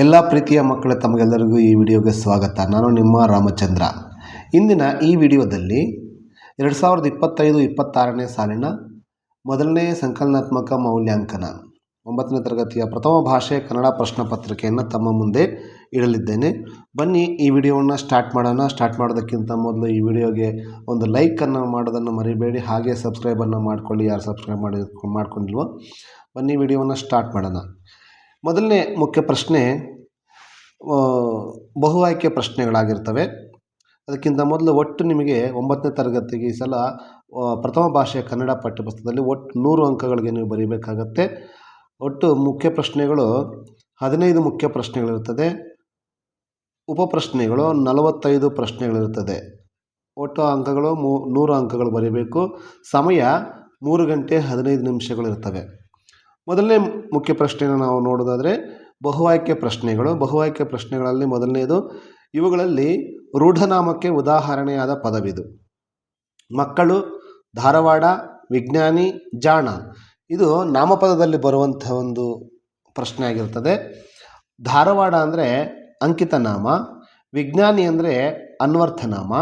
ಎಲ್ಲ ಪ್ರೀತಿಯ ಮಕ್ಕಳ ತಮಗೆಲ್ಲರಿಗೂ ಈ ವಿಡಿಯೋಗೆ ಸ್ವಾಗತ. ನಾನು ನಿಮ್ಮ ರಾಮಚಂದ್ರ. ಇಂದಿನ ಈ ವಿಡಿಯೋದಲ್ಲಿ ಎರಡು ಸಾವಿರದ ಇಪ್ಪತ್ತೈದು ಇಪ್ಪತ್ತಾರನೇ ಸಾಲಿನ ಮೊದಲನೇ ಸಂಕಲನಾತ್ಮಕ ಮೌಲ್ಯಾಂಕನ, ಒಂಬತ್ತನೇ ತರಗತಿಯ ಪ್ರಥಮ ಭಾಷೆ ಕನ್ನಡ ಪ್ರಶ್ನೆ ಪತ್ರಿಕೆಯನ್ನು ತಮ್ಮ ಮುಂದೆ ಇಡಲಿದ್ದೇನೆ. ಬನ್ನಿ ಈ ವಿಡಿಯೋವನ್ನು ಸ್ಟಾರ್ಟ್ ಮಾಡೋಣ. ಸ್ಟಾರ್ಟ್ ಮಾಡೋದಕ್ಕಿಂತ ಮೊದಲು ಈ ವಿಡಿಯೋಗೆ ಒಂದು ಲೈಕನ್ನು ಮಾಡೋದನ್ನು ಮರಿಬೇಡಿ. ಹಾಗೆ ಸಬ್ಸ್ಕ್ರೈಬನ್ನು ಮಾಡ್ಕೊಳ್ಳಿ. ಯಾರು ಸಬ್ಸ್ಕ್ರೈಬ್ ಮಾಡಿ ಮಾಡ್ಕೊಂಡಿಲ್ವೋ, ಬನ್ನಿ ವಿಡಿಯೋವನ್ನು ಸ್ಟಾರ್ಟ್ ಮಾಡೋಣ. ಮೊದಲನೇ ಮುಖ್ಯ ಪ್ರಶ್ನೆ ಬಹು ಆಯ್ಕೆ ಪ್ರಶ್ನೆಗಳಾಗಿರ್ತವೆ. ಅದಕ್ಕಿಂತ ಮೊದಲು ಒಟ್ಟು ನಿಮಗೆ ಒಂಬತ್ತನೇ ತರಗತಿಗೆ ಈ ಸಲ ಪ್ರಥಮ ಭಾಷೆಯ ಕನ್ನಡ ಪಠ್ಯಪುಸ್ತಕದಲ್ಲಿ ಒಟ್ಟು ನೂರು ಅಂಕಗಳಿಗೆ ನೀವು ಬರೀಬೇಕಾಗತ್ತೆ. ಒಟ್ಟು ಮುಖ್ಯ ಪ್ರಶ್ನೆಗಳು ಹದಿನೈದು ಮುಖ್ಯ ಪ್ರಶ್ನೆಗಳಿರ್ತದೆ. ಉಪ ಪ್ರಶ್ನೆಗಳು ನಲವತ್ತೈದು ಪ್ರಶ್ನೆಗಳಿರ್ತದೆ. ಒಟ್ಟು ಅಂಕಗಳು ಮೂ, ನೂರು ಅಂಕಗಳು ಬರೀಬೇಕು. ಸಮಯ ಮೂರು ಗಂಟೆ ಹದಿನೈದು ನಿಮಿಷಗಳು ಇರ್ತವೆ ಮೊದಲನೇ ಮುಖ್ಯ ಪ್ರಶ್ನೆಯನ್ನು ನಾವು ನೋಡೋದಾದರೆ ಬಹು ಆಯ್ಕೆ ಪ್ರಶ್ನೆಗಳು. ಬಹು ಆಯ್ಕೆ ಪ್ರಶ್ನೆಗಳಲ್ಲಿ ಮೊದಲನೆಯದು ಇವುಗಳಲ್ಲಿ ರೂಢನಾಮಕ್ಕೆ ಉದಾಹರಣೆಯಾದ ಪದವಿದು. ಮಕ್ಕಳು, ಧಾರವಾಡ, ವಿಜ್ಞಾನಿ, ಜಾಣ. ಇದು ನಾಮಪದದಲ್ಲಿ ಬರುವಂಥ ಒಂದು ಪ್ರಶ್ನೆ ಆಗಿರ್ತದೆ. ಧಾರವಾಡ ಅಂದರೆ ಅಂಕಿತ ನಾಮ, ವಿಜ್ಞಾನಿ ಅಂದರೆ ಅನ್ವರ್ಥನಾಮ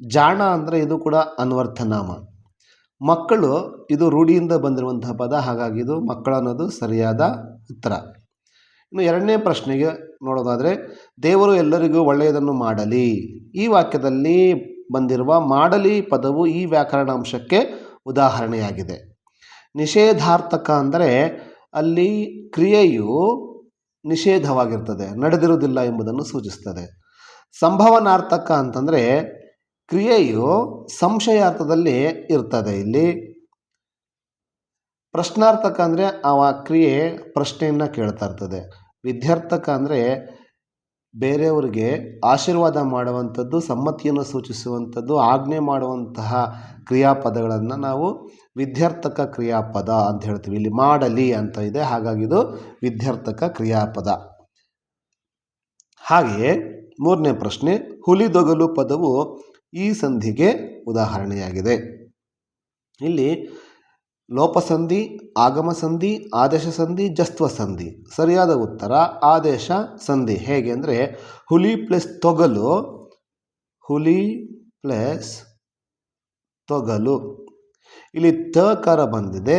ಜಾಣ ಅಂದರೆ ಇದು ಕೂಡ ಅನ್ವರ್ಥನಾಮ ಮಕ್ಕಳು ಇದು ರೂಢಿಯಿಂದ ಬಂದಿರುವಂತಹ ಪದ, ಹಾಗಾಗಿ ಇದು ಮಕ್ಕಳು ಅನ್ನೋದು ಸರಿಯಾದ ಉತ್ತರ. ಇನ್ನು ಎರಡನೇ ಪ್ರಶ್ನೆಗೆ ನೋಡೋದಾದರೆ, ದೇವರು ಎಲ್ಲರಿಗೂ ಒಳ್ಳೆಯದನ್ನು ಮಾಡಲಿ. ಈ ವಾಕ್ಯದಲ್ಲಿ ಬಂದಿರುವ ಮಾಡಲಿ ಪದವು ಈ ವ್ಯಾಕರಣ ಅಂಶಕ್ಕೆ ಉದಾಹರಣೆಯಾಗಿದೆ. ನಿಷೇಧಾರ್ಥಕ ಅಂದರೆ ಅಲ್ಲಿ ಕ್ರಿಯೆಯು ನಿಷೇಧವಾಗಿರ್ತದೆ, ನಡೆದಿರುವುದಿಲ್ಲ ಎಂಬುದನ್ನು ಸೂಚಿಸ್ತದೆ. ಸಂಭವನಾರ್ಥಕ ಅಂತಂದರೆ ಕ್ರಿಯೆಯು ಸಂಶಯಾರ್ಥದಲ್ಲಿ ಇರ್ತದೆ. ಇಲ್ಲಿ ಪ್ರಶ್ನಾರ್ಥಕ ಅಂದರೆ ಆ ಕ್ರಿಯೆ ಪ್ರಶ್ನೆಯನ್ನು ಕೇಳ್ತಾ ಇರ್ತದೆ. ವಿದ್ಯಾರ್ಥಕ ಅಂದರೆ ಬೇರೆಯವರಿಗೆ ಆಶೀರ್ವಾದ ಮಾಡುವಂಥದ್ದು, ಸಮ್ಮತಿಯನ್ನು ಸೂಚಿಸುವಂಥದ್ದು, ಆಜ್ಞೆ ಮಾಡುವಂತಹ ಕ್ರಿಯಾಪದಗಳನ್ನು ನಾವು ವಿದ್ಯಾರ್ಥಕ ಕ್ರಿಯಾಪದ ಅಂತ ಹೇಳ್ತೀವಿ. ಇಲ್ಲಿ ಮಾಡಲಿ ಅಂತ ಇದೆ. ಹಾಗಾಗಿ ಇದು ವಿದ್ಯಾರ್ಥಕ ಕ್ರಿಯಾಪದ. ಹಾಗೆಯೇ ಮೂರನೇ ಪ್ರಶ್ನೆ, ಹುಲಿದೊಗಲು ಪದವು ಈ ಸಂಧಿಗೆ ಉದಾಹರಣೆಯಾಗಿದೆ. ಇಲ್ಲಿ ಲೋಪಸಂಧಿ ಆಗಮ ಸಂಧಿ ಆದೇಶ ಸಂಧಿ ಜಸ್ತ್ವ ಸಂಧಿ ಸರಿಯಾದ ಉತ್ತರ ಆದೇಶ ಸಂಧಿ ಹೇಗೆ ಅಂದರೆ ಹುಲಿ ಪ್ಲಸ್ ತೊಗಲು, ಹುಲಿ ಪ್ಲಸ್ ತೊಗಲು. ಇಲ್ಲಿ ತ ಕರ ಬಂದಿದೆ.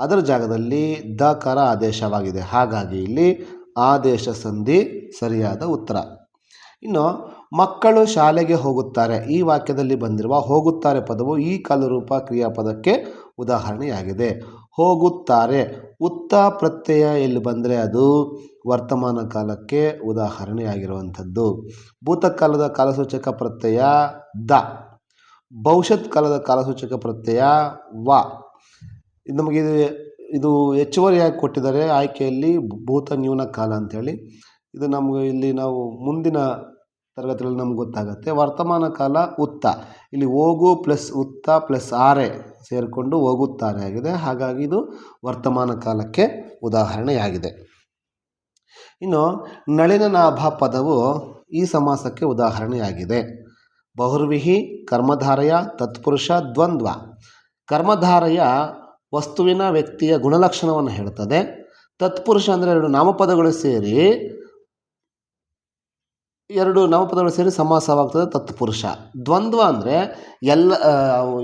ಅದರ ಜಾಗದಲ್ಲಿ ದ ಕರ ಆದೇಶವಾಗಿದೆ. ಹಾಗಾಗಿ ಇಲ್ಲಿ ಆದೇಶ ಸಂಧಿ ಸರಿಯಾದ ಉತ್ತರ. ಇನ್ನು ಮಕ್ಕಳು ಶಾಲೆಗೆ ಹೋಗುತ್ತಾರೆ. ಈ ವಾಕ್ಯದಲ್ಲಿ ಬಂದಿರುವ ಹೋಗುತ್ತಾರೆ ಪದವು ಈ ಕಾಲರೂಪ ಕ್ರಿಯಾಪದಕ್ಕೆ ಉದಾಹರಣೆಯಾಗಿದೆ. ಹೋಗುತ್ತಾರೆ. ಉತ್ತ ಪ್ರತ್ಯಯ ಎಲ್ಲಿ ಬಂದರೆ ಅದು ವರ್ತಮಾನ ಕಾಲಕ್ಕೆ ಉದಾಹರಣೆಯಾಗಿರುವಂಥದ್ದು. ಭೂತಕಾಲದ ಕಾಲಸೂಚಕ ಪ್ರತ್ಯಯ ದ. ಭವಿಷ್ಯತ್ ಕಾಲದ ಕಾಲಸೂಚಕ ಪ್ರತ್ಯಯ ವ. ನಮಗೆ ಇದು ಇದು ಹೆಚ್ಚುವರಿಯಾಗಿ ಕೊಟ್ಟಿದ್ದಾರೆ. ಆಯ್ಕೆಯಲ್ಲಿ ಭೂತ ನ್ಯೂನ ಕಾಲ ಅಂಥೇಳಿ ಇದು ನಮಗೆ ಇಲ್ಲಿ ನಾವು ಮುಂದಿನ ತರಗತಿಗಳಲ್ಲಿ ನಮ್ಗೆ ಗೊತ್ತಾಗುತ್ತೆ. ವರ್ತಮಾನ ಕಾಲ ಉತ್ತ. ಇಲ್ಲಿ ಹೋಗು ಪ್ಲಸ್ ಉತ್ತ ಪ್ಲಸ್ ಆರೆ ಸೇರಿಕೊಂಡು ಹೋಗುತ್ತಾರೆ ಆಗಿದೆ. ಹಾಗಾಗಿ ಇದು ವರ್ತಮಾನ ಕಾಲಕ್ಕೆ ಉದಾಹರಣೆಯಾಗಿದೆ. ಇನ್ನು ನಳಿನ ನಾಭ ಪದವು ಈ ಸಮಾಸಕ್ಕೆ ಉದಾಹರಣೆಯಾಗಿದೆ. ಬಹುರ್ವಿಹಿ, ಕರ್ಮಧಾರಯ, ತತ್ಪುರುಷ, ದ್ವಂದ್ವ. ಕರ್ಮಧಾರಯ ವಸ್ತುವಿನ ವ್ಯಕ್ತಿಯ ಗುಣಲಕ್ಷಣವನ್ನು ಹೇಳ್ತದೆ. ತತ್ಪುರುಷ ಅಂದರೆ ಎರಡು ನಾಮಪದಗಳು ಸೇರಿ ಎರಡು ನಾಮಪದಗಳು ಸೇರಿ ಸಮಾಸವಾಗ್ತದೆ, ತತ್ಪುರುಷ. ದ್ವಂದ್ವ ಅಂದರೆ ಎಲ್ಲ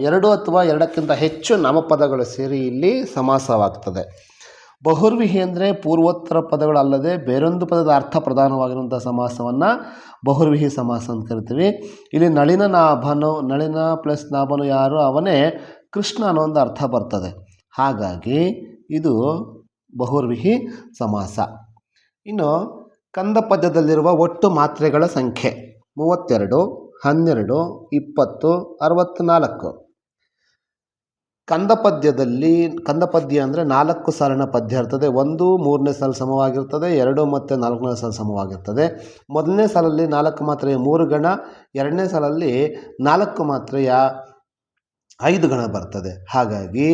ಎರಡು ಅಥವಾ ಎರಡಕ್ಕಿಂತ ಹೆಚ್ಚು ನಾಮಪದಗಳು ಸೇರಿ ಇಲ್ಲಿ ಸಮಾಸವಾಗ್ತದೆ. ಬಹುರ್ವಿಹಿ ಅಂದರೆ ಪೂರ್ವೋತ್ತರ ಪದಗಳಲ್ಲದೆ ಬೇರೊಂದು ಪದದ ಅರ್ಥ ಪ್ರಧಾನವಾಗಿರುವಂಥ ಸಮಾಸವನ್ನು ಬಹುರ್ವಿಹಿ ಸಮಾಸ ಅಂತ ಕರಿತೀವಿ. ಇಲ್ಲಿ ನಳಿನ ನಾಭನು, ನಳಿನ ಪ್ಲಸ್ ನಾಭನು ಯಾರು, ಅವನೇ ಕೃಷ್ಣ ಅನ್ನೋ ಒಂದು ಅರ್ಥ ಬರ್ತದೆ. ಹಾಗಾಗಿ ಇದು ಬಹುರ್ವಿಹಿ ಸಮಾಸ. ಇನ್ನು ಕಂದ ಪದ್ಯದಲ್ಲಿರುವ ಒಟ್ಟು ಮಾತ್ರೆಗಳ ಸಂಖ್ಯೆ ಮೂವತ್ತೆರಡು, ಹನ್ನೆರಡು, ಇಪ್ಪತ್ತು ಅರವತ್ತ್ನಾಲ್ಕು ಕಂದ ಪದ್ಯದಲ್ಲಿ ಕಂದ ಪದ್ಯ ಅಂದರೆ ನಾಲ್ಕು ಸಾಲಿನ ಪದ್ಯ ಇರ್ತದೆ. ಒಂದು, ಮೂರನೇ ಸಾಲು ಸಮವಾಗಿರ್ತದೆ, ಎರಡು ಮತ್ತು ನಾಲ್ಕನೇ ಸಾಲು ಸಮವಾಗಿರ್ತದೆ. ಮೊದಲನೇ ಸಾಲಲ್ಲಿ ನಾಲ್ಕು ಮಾತ್ರೆಯ ಮೂರು ಗಣ ಎರಡನೇ ಸಾಲಲ್ಲಿ ನಾಲ್ಕು ಮಾತ್ರೆಯ ಐದು ಗಣ ಬರ್ತದೆ. ಹಾಗಾಗಿ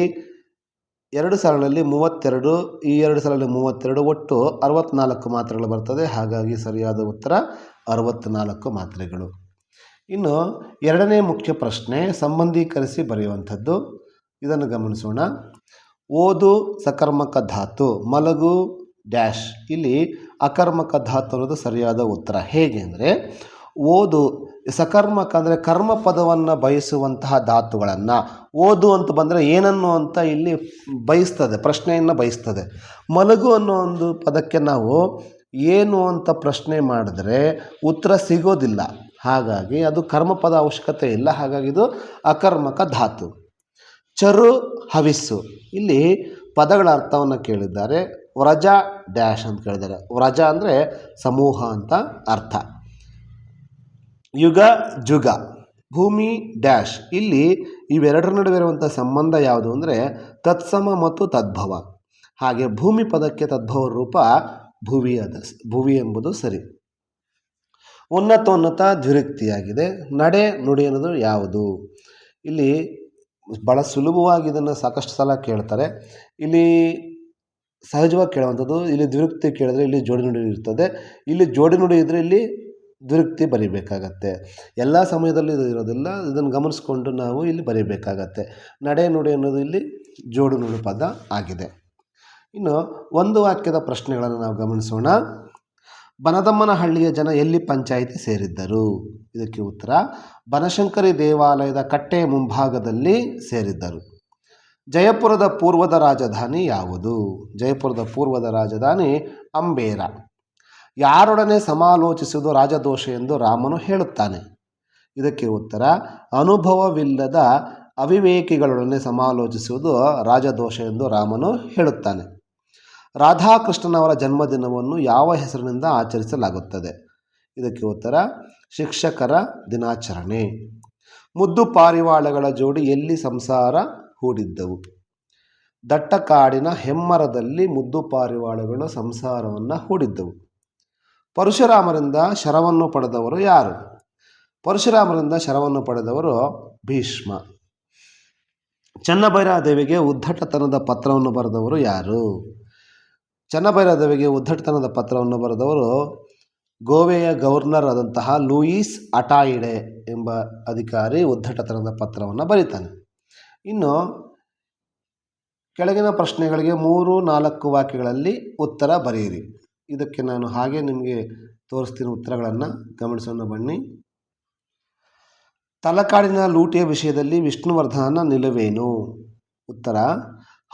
ಎರಡು ಸಾಲಿನಲ್ಲಿ ಮೂವತ್ತೆರಡು, ಈ ಎರಡು ಸಾಲಲ್ಲಿ ಮೂವತ್ತೆರಡು ಒಟ್ಟು ಅರವತ್ತ್ನಾಲ್ಕು ಮಾತ್ರೆಗಳು ಬರ್ತದೆ. ಹಾಗಾಗಿ ಸರಿಯಾದ ಉತ್ತರ ಅರವತ್ತ್ನಾಲ್ಕು ಮಾತ್ರೆಗಳು. ಇನ್ನು ಎರಡನೇ ಮುಖ್ಯ ಪ್ರಶ್ನೆ, ಸಂಬಂಧೀಕರಿಸಿ ಬರೆಯುವಂಥದ್ದು. ಇದನ್ನು ಗಮನಿಸೋಣ. ಓದು ಸಕರ್ಮಕ ಧಾತು, ಮಲಗು, ಡ್ಯಾಶ್. ಇಲ್ಲಿ ಅಕರ್ಮಕ ಧಾತು ಅನ್ನೋದು ಸರಿಯಾದ ಉತ್ತರ. ಹೇಗೆ ಅಂದರೆ ಓದು, ಸಕರ್ಮಕ ಅಂದರೆ ಕರ್ಮ ಪದವನ್ನು ಬಯಸುವಂತಹ ಧಾತುಗಳನ್ನು. ಓದು ಅಂತ ಬಂದರೆ ಏನನ್ನು ಅಂತ ಇಲ್ಲಿ ಬಯಸ್ತದೆ, ಪ್ರಶ್ನೆಯನ್ನು ಬಯಸ್ತದೆ. ಮಲಗು ಅನ್ನೋ ಒಂದು ಪದಕ್ಕೆ ನಾವು ಏನು ಅಂತ ಪ್ರಶ್ನೆ ಮಾಡಿದ್ರೆ ಉತ್ತರ ಸಿಗೋದಿಲ್ಲ. ಹಾಗಾಗಿ ಅದು ಕರ್ಮಪದ ಅವಶ್ಯಕತೆ ಇಲ್ಲ. ಹಾಗಾಗಿ ಇದು ಅಕರ್ಮಕ ಧಾತು. ಚರು, ಹವಿಸ್ಸು. ಇಲ್ಲಿ ಪದಗಳ ಅರ್ಥವನ್ನು ಕೇಳಿದ್ದಾರೆ. ವ್ರಜ, ಡ್ಯಾಶ್ ಅಂತ ಕೇಳಿದ್ದಾರೆ. ವ್ರಜ ಅಂದರೆ ಸಮೂಹ ಅಂತ ಅರ್ಥ. ಯುಗ, ಜುಗ, ಭೂಮಿ, ಡ್ಯಾಶ್. ಇಲ್ಲಿ ಇವೆರಡರ ನಡುವೆ ಇರುವಂಥ ಸಂಬಂಧ ಯಾವುದು ಅಂದರೆ ತತ್ಸಮ ಮತ್ತು ತದ್ಭವ. ಹಾಗೆ ಭೂಮಿ ಪದಕ್ಕೆ ತದ್ಭವ ರೂಪ ಭುವಿ ಅದ, ಭುವಿ ಎಂಬುದು ಸರಿ. ಉನ್ನತೋನ್ನತ ದ್ವಿರುಕ್ತಿಯಾಗಿದೆ. ನಡೆ, ನುಡಿ ಅನ್ನೋದು ಯಾವುದು? ಇಲ್ಲಿ ಭಾಳ ಸುಲಭವಾಗಿ ಇದನ್ನು ಸಾಕಷ್ಟು ಸಲ ಕೇಳ್ತಾರೆ. ಇಲ್ಲಿ ಸಹಜವಾಗಿ ಕೇಳುವಂಥದ್ದು, ಇಲ್ಲಿ ದ್ವಿರುಕ್ತಿ ಕೇಳಿದ್ರೆ ಇಲ್ಲಿ ಜೋಡಿ ನುಡಿ ಇರ್ತದೆ. ಇಲ್ಲಿ ಜೋಡಿ ನುಡಿ ಇದ್ದರೆ ಇಲ್ಲಿ ದ್ವಿರುಕ್ತಿ ಬರಿಬೇಕಾಗತ್ತೆ. ಎಲ್ಲ ಸಮಯದಲ್ಲೂ ಇದು ಇರೋದಿಲ್ಲ. ಇದನ್ನು ಗಮನಿಸ್ಕೊಂಡು ನಾವು ಇಲ್ಲಿ ಬರೀಬೇಕಾಗತ್ತೆ. ನಡೆ ನುಡಿ ಅನ್ನೋದು ಇಲ್ಲಿ ಜೋಡು ನುಡಿ ಪದ ಆಗಿದೆ. ಇನ್ನು ಒಂದು ವಾಕ್ಯದ ಪ್ರಶ್ನೆಗಳನ್ನು ನಾವು ಗಮನಿಸೋಣ. ಬನದಮ್ಮನಹಳ್ಳಿಯ ಜನ ಎಲ್ಲಿ ಪಂಚಾಯಿತಿ ಸೇರಿದ್ದರು? ಇದಕ್ಕೆ ಉತ್ತರ, ಬನಶಂಕರಿ ದೇವಾಲಯದ ಕಟ್ಟೆ ಮುಂಭಾಗದಲ್ಲಿ ಸೇರಿದ್ದರು. ಜಯಪುರದ ಪೂರ್ವದ ರಾಜಧಾನಿ ಯಾವುದು? ಜಯಪುರದ ಪೂರ್ವದ ರಾಜಧಾನಿ ಅಂಬೇರ. ಯಾರೊಡನೆ ಸಮಾಲೋಚಿಸುವುದು ರಾಜದೋಷ ಎಂದು ರಾಮನು ಹೇಳುತ್ತಾನೆ. ಇದಕ್ಕೆ ಉತ್ತರ, ಅನುಭವವಿಲ್ಲದ ಅವಿವೇಕಿಗಳೊಡನೆ ಸಮಾಲೋಚಿಸುವುದು ರಾಜದೋಷ ಎಂದು ರಾಮನು ಹೇಳುತ್ತಾನೆ. ರಾಧಾಕೃಷ್ಣನವರ ಜನ್ಮದಿನವನ್ನು ಯಾವ ಹೆಸರಿನಿಂದ ಆಚರಿಸಲಾಗುತ್ತದೆ? ಇದಕ್ಕೆ ಉತ್ತರ, ಶಿಕ್ಷಕರ ದಿನಾಚರಣೆ. ಮುದ್ದು ಪಾರಿವಾಳಗಳ ಜೋಡಿ ಎಲ್ಲಿ ಸಂಸಾರ ಹೂಡಿದ್ದವು? ದಟ್ಟ ಕಾಡಿನ ಹೆಮ್ಮರದಲ್ಲಿ ಮುದ್ದು ಪಾರಿವಾಳಗಳು ಸಂಸಾರವನ್ನು ಹೂಡಿದ್ದವು. ಪರಶುರಾಮರಿಂದ ಶರವನ್ನು ಪಡೆದವರು ಯಾರು? ಪರಶುರಾಮರಿಂದ ಶರವನ್ನು ಪಡೆದವರು ಭೀಷ್ಮ. ಚನ್ನಭೈರಾದೇವಿಗೆ ಉದ್ದಟತನದ ಪತ್ರವನ್ನು ಬರೆದವರು ಯಾರು? ಚನ್ನಭೈರಾದೇವಿಗೆ ಉದ್ದಟತನದ ಪತ್ರವನ್ನು ಬರೆದವರು ಗೋವೆಯ ಗವರ್ನರ್ ಆದಂತಹ ಲೂಯಿಸ್ ಅಟಾಯಿಡೆ ಎಂಬ ಅಧಿಕಾರಿ ಉದ್ದಟತನದ ಪತ್ರವನ್ನು ಬರೀತಾನೆ. ಇನ್ನು ಕೆಳಗಿನ ಪ್ರಶ್ನೆಗಳಿಗೆ ಮೂರು ನಾಲ್ಕು ವಾಕ್ಯಗಳಲ್ಲಿ ಉತ್ತರ ಬರೆಯಿರಿ. ಇದಕ್ಕೆ ನಾನು ಹಾಗೆ ನಿಮಗೆ ತೋರಿಸ್ತೀನಿ ಉತ್ತರಗಳನ್ನು. ಗಮನಿಸೋಣ ಬನ್ನಿ. ತಲಕಾಡಿನ ಲೂಟಿಯ ವಿಷಯದಲ್ಲಿ ವಿಷ್ಣುವರ್ಧನನ ನಿಲುವೇನು? ಉತ್ತರ,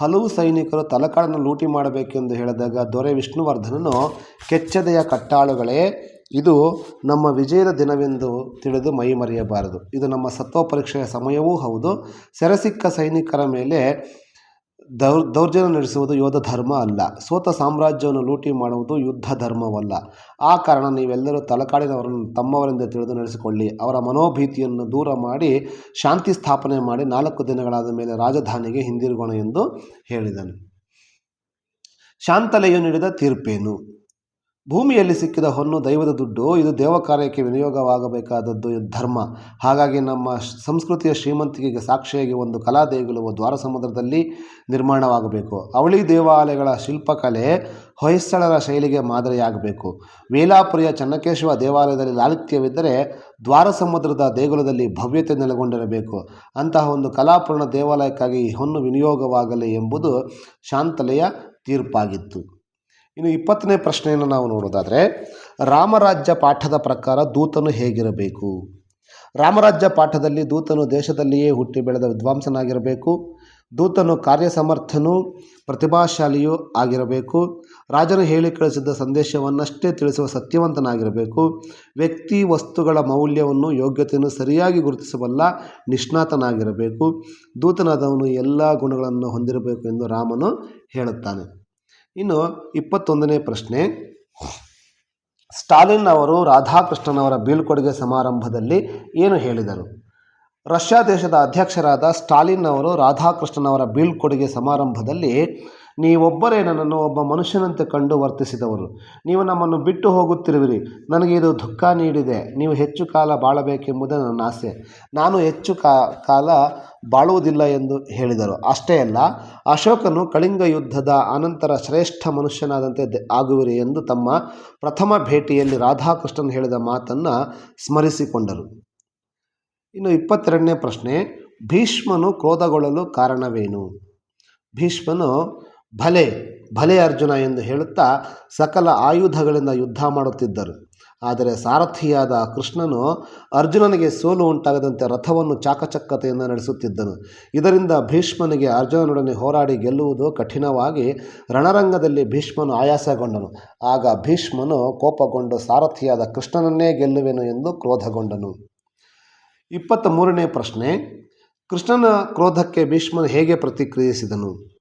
ಹಲವು ಸೈನಿಕರು ತಲಕಾಡನ್ನು ಲೂಟಿ ಮಾಡಬೇಕೆಂದು ಹೇಳಿದಾಗ ದೊರೆ ವಿಷ್ಣುವರ್ಧನನು, ಕೆಚ್ಚದೆಯ ಕಟ್ಟಾಳುಗಳೇ, ಇದು ನಮ್ಮ ವಿಜಯದ ದಿನವೆಂದು ತಿಳಿದು ಮೈ ಮರೆಯಬಾರದು. ಇದು ನಮ್ಮ ಸತ್ವ ಪರೀಕ್ಷೆಯ ಸಮಯವೂ ಹೌದು. ಸೆರೆಸಿಕ್ಕ ಸೈನಿಕರ ಮೇಲೆ ದೌರ್, ದೌರ್ಜನ್ಯ ನಡೆಸುವುದು ಯೋಧ ಧರ್ಮ ಅಲ್ಲ. ಸೋತ ಸಾಮ್ರಾಜ್ಯವನ್ನು ಲೂಟಿ ಮಾಡುವುದು ಯುದ್ಧ ಧರ್ಮವಲ್ಲ. ಆ ಕಾರಣ ನೀವೆಲ್ಲರೂ ತಲಕಾಡಿನವರನ್ನು ತಮ್ಮವರಿಂದ ತಿಳಿದು ನಡೆಸಿಕೊಳ್ಳಿ. ಅವರ ಮನೋಭೀತಿಯನ್ನು ದೂರ ಮಾಡಿ, ಶಾಂತಿ ಸ್ಥಾಪನೆ ಮಾಡಿ ನಾಲ್ಕು ದಿನಗಳಾದ ಮೇಲೆ ರಾಜಧಾನಿಗೆ ಹಿಂದಿರುಗೋಣ ಎಂದು ಹೇಳಿದನು. ಶಾಂತಲೆಯು ನೀಡಿದ ತೀರ್ಪೇನು? ಭೂಮಿಯಲ್ಲಿ ಸಿಕ್ಕಿದ ಹೊನ್ನು ದೈವದ ದುಡ್ಡು, ಇದು ದೇವ ಕಾರ್ಯಕ್ಕೆ ವಿನಿಯೋಗವಾಗಬೇಕಾದದ್ದು ಧರ್ಮ. ಹಾಗಾಗಿ ನಮ್ಮ ಸಂಸ್ಕೃತಿಯ ಶ್ರೀಮಂತಿಕೆಗೆ ಸಾಕ್ಷಿಯಾಗಿ ಒಂದು ಕಲಾ ದೇಗುಲವು ದ್ವಾರ ಸಮುದ್ರದಲ್ಲಿ ನಿರ್ಮಾಣವಾಗಬೇಕು. ಅವಳಿ ದೇವಾಲಯಗಳ ಶಿಲ್ಪಕಲೆ ಹೊಯ್ಸಳರ ಶೈಲಿಗೆ ಮಾದರಿಯಾಗಬೇಕು. ವೇಲಾಪುರಿಯ ಚನ್ನಕೇಶವ ದೇವಾಲಯದಲ್ಲಿ ಲಾಲಿತ್ಯವಿದ್ದರೆ ದ್ವಾರ ಸಮುದ್ರದ ದೇಗುಲದಲ್ಲಿ ಭವ್ಯತೆ ನೆಲೆಗೊಂಡಿರಬೇಕು. ಅಂತಹ ಒಂದು ಕಲಾಪೂರ್ಣ ದೇವಾಲಯಕ್ಕಾಗಿ ಈ ಹೊನ್ನು ವಿನಿಯೋಗವಾಗಲಿ ಎಂಬುದು ಶಾಂತಲೆಯ ತೀರ್ಪಾಗಿತ್ತು. ಇನ್ನು ಇಪ್ಪತ್ತನೇ ಪ್ರಶ್ನೆಯನ್ನು ನಾವು ನೋಡೋದಾದರೆ, ರಾಮರಾಜ್ಯ ಪಾಠದ ಪ್ರಕಾರ ದೂತನು ಹೇಗಿರಬೇಕು? ರಾಮರಾಜ್ಯ ಪಾಠದಲ್ಲಿ ದೂತನು ದೇಶದಲ್ಲಿಯೇ ಹುಟ್ಟಿ ಬೆಳೆದ ವಿದ್ವಾಂಸನಾಗಿರಬೇಕು. ದೂತನು ಕಾರ್ಯಸಮರ್ಥನೂ, ಪ್ರತಿಭಾಶಾಲಿಯೂ ಆಗಿರಬೇಕು. ರಾಜನು ಹೇಳಿ ಕಳಿಸಿದ ಸಂದೇಶವನ್ನಷ್ಟೇ ತಿಳಿಸುವ ಸತ್ಯವಂತನಾಗಿರಬೇಕು. ವ್ಯಕ್ತಿ ವಸ್ತುಗಳ ಮೌಲ್ಯವನ್ನು ಯೋಗ್ಯತೆಯನ್ನು ಸರಿಯಾಗಿ ಗುರುತಿಸಬಲ್ಲ ನಿಷ್ಣಾತನಾಗಿರಬೇಕು. ದೂತನಾದವನು ಎಲ್ಲ ಗುಣಗಳನ್ನು ಹೊಂದಿರಬೇಕು ಎಂದು ರಾಮನು ಹೇಳುತ್ತಾನೆ. ಇನ್ನು ಇಪ್ಪತ್ತೊಂದನೇ ಪ್ರಶ್ನೆ. ಸ್ಟಾಲಿನ್ ಅವರು ರಾಧಾಕೃಷ್ಣನವರ ಬೀಳ್ಕೊಡುಗೆ ಸಮಾರಂಭದಲ್ಲಿ ಏನು ಹೇಳಿದರು? ರಷ್ಯಾ ದೇಶದ ಅಧ್ಯಕ್ಷರಾದ ಸ್ಟಾಲಿನ್ ಅವರು ರಾಧಾಕೃಷ್ಣನವರ ಬೀಳ್ಕೊಡುಗೆ ಸಮಾರಂಭದಲ್ಲಿ ನೀವೊಬ್ಬರೇ ನನ್ನನ್ನು ಒಬ್ಬ ಮನುಷ್ಯನಂತೆ ಕಂಡು ವರ್ತಿಸಿದವರು. ನೀವು ನಮ್ಮನ್ನು ಬಿಟ್ಟು ಹೋಗುತ್ತಿರುವಿರಿ. ನನಗೆ ಇದು ದುಃಖ ನೀಡಿದೆ. ನೀವು ಹೆಚ್ಚು ಕಾಲ ಬಾಳಬೇಕೆಂಬುದೇ ನನ್ನ ಆಸೆ. ನಾನು ಹೆಚ್ಚು ಕಾಲ ಬಾಳುವುದಿಲ್ಲ ಎಂದು ಹೇಳಿದರು. ಅಷ್ಟೇ ಅಲ್ಲ, ಅಶೋಕನು ಕಳಿಂಗ ಯುದ್ಧದ ಅನಂತರ ಶ್ರೇಷ್ಠ ಮನುಷ್ಯನಾದಂತೆ ಆಗುವಿರಿ ಎಂದು ತಮ್ಮ ಪ್ರಥಮ ಭೇಟಿಯಲ್ಲಿ ರಾಧಾಕೃಷ್ಣನ್ ಹೇಳಿದ ಮಾತನ್ನು ಸ್ಮರಿಸಿಕೊಂಡರು. ಇನ್ನು ಇಪ್ಪತ್ತೆರಡನೇ ಪ್ರಶ್ನೆ, ಭೀಷ್ಮನು ಕ್ರೋಧಗೊಳ್ಳಲು ಕಾರಣವೇನು? ಭೀಷ್ಮನು ಭಲೆ ಭಲೆ ಅರ್ಜುನ ಎಂದು ಹೇಳುತ್ತಾ ಸಕಲ ಆಯುಧಗಳಿಂದ ಯುದ್ಧ ಮಾಡುತ್ತಿದ್ದರು. ಆದರೆ ಸಾರಥಿಯಾದ ಕೃಷ್ಣನು ಅರ್ಜುನನಿಗೆ ಸೋಲು ಉಂಟಾಗದಂತೆ ರಥವನ್ನು ಚಾಕಚಕ್ಕತೆಯಿಂದ ನಡೆಸುತ್ತಿದ್ದನು. ಇದರಿಂದ ಭೀಷ್ಮನಿಗೆ ಅರ್ಜುನನೊಡನೆ ಹೋರಾಡಿ ಗೆಲ್ಲುವುದು ಕಠಿಣವಾಗಿ ರಣರಂಗದಲ್ಲಿ ಭೀಷ್ಮನು ಆಯಾಸಗೊಂಡನು. ಆಗ ಭೀಷ್ಮನು ಕೋಪಗೊಂಡು ಸಾರಥಿಯಾದ ಕೃಷ್ಣನನ್ನೇ ಗೆಲ್ಲುವೆನು ಎಂದು ಕ್ರೋಧಗೊಂಡನು. ಇಪ್ಪತ್ತ ಮೂರನೇ ಪ್ರಶ್ನೆ, ಕೃಷ್ಣನ ಕ್ರೋಧಕ್ಕೆ ಭೀಷ್ಮನು ಹೇಗೆ ಪ್ರತಿಕ್ರಿಯಿಸಿದನು?